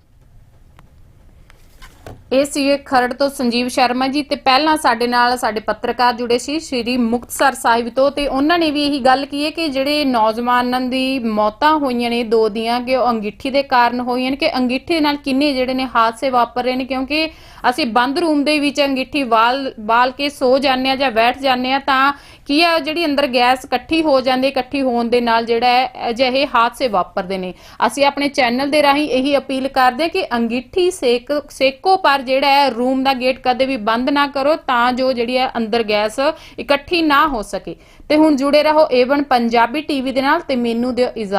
ਇਹ ਸੀ ਖਰੜ ਤੋਂ ਸੰਜੀਵ ਸ਼ਰਮਾ ਜੀ ਤੇ ਪਹਿਲਾਂ ਸਾਡੇ ਨਾਲ ਸਾਡੇ ਪੱਤਰਕਾਰ ਜੁੜੇ ਸੀ, ਸ਼੍ਰੀ ਮੁਕਤਸਰ ਸਾਹਿਬ ਤੋਂ ਤੇ ਉਹਨਾਂ ਨੇ ਵੀ ਇਹੀ ਗੱਲ ਕੀ ਹੈ ਕਿ ਜਿਹੜੇ ਨੌਜਵਾਨਾਂ ਦੀ ਮੌਤਾਂ ਹੋਈਆਂ ਨੇ, ਦੋ ਦੀਆਂ, ਕਿ ਉਹ ਅੰਗੀਠੀ ਦੇ ਕਾਰਨ ਹੋਈਆਂ ਨੇ, ਕਿ ਅੰਗੀਠੀ ਨਾਲ ਕਿੰਨੇ ਜਿਹੜੇ ਨੇ ਹਾਦਸੇ ਵਾਪਰ ਰਹੇ ਨੇ, ਕਿਉਂਕਿ ਅਸੀਂ ਬੰਦ ਰੂਮ ਦੇ ਵਿੱਚ ਅੰਗੀਠੀ ਵਾਲ, ਬਾਲ ਕੇ ਸੋ ਜਾਂਦੇ ਆ ਜਾਂ ਬੈਠ ਜਾਂਦੇ ਆ ਤਾਂ ਕੀ ਆ, ਜਿਹੜੀ ਅੰਦਰ ਗੈਸ ਇਕੱਠੀ ਹੋ ਜਾਂਦੀ, ਇਕੱਠੀ ਹੋਣ ਦੇ ਨਾਲ ਜਿਹੜਾ ਹੈ, ਅਜਿਹੇ ਹਾਦਸੇ ਵਾਪਰਦੇ ਨੇ। ਅਸੀਂ ਆਪਣੇ ਚੈਨਲ ਦੇ ਰਾਹੀਂ ਇਹੀ ਅਪੀਲ ਕਰਦੇ ਕਿ ਅੰਗੀਠੀ ਸੇਕ, ਸੇਕੋ ਪਰ ਜਿਹੜਾ ਹੈ ਰੂਮ ਦਾ ਗੇਟ ਕਦੇ ਵੀ ਬੰਦ ਨਾ ਕਰੋ ਤਾਂ ਜੋ ਜਿਹੜੀ ਹੈ ਅੰਦਰ ਗੈਸ ਇਕੱਠੀ ਨਾ ਹੋ ਸਕੇ। ਤੇ ਹੁਣ ਜੁੜੇ ਰਹੋ ਏਵਨ ਪੰਜਾਬੀ ਟੀਵੀ ਦੇ ਨਾਲ ਤੇ ਮੈਨੂੰ ਦਿਓ ਇਜਾਜ਼ਤ।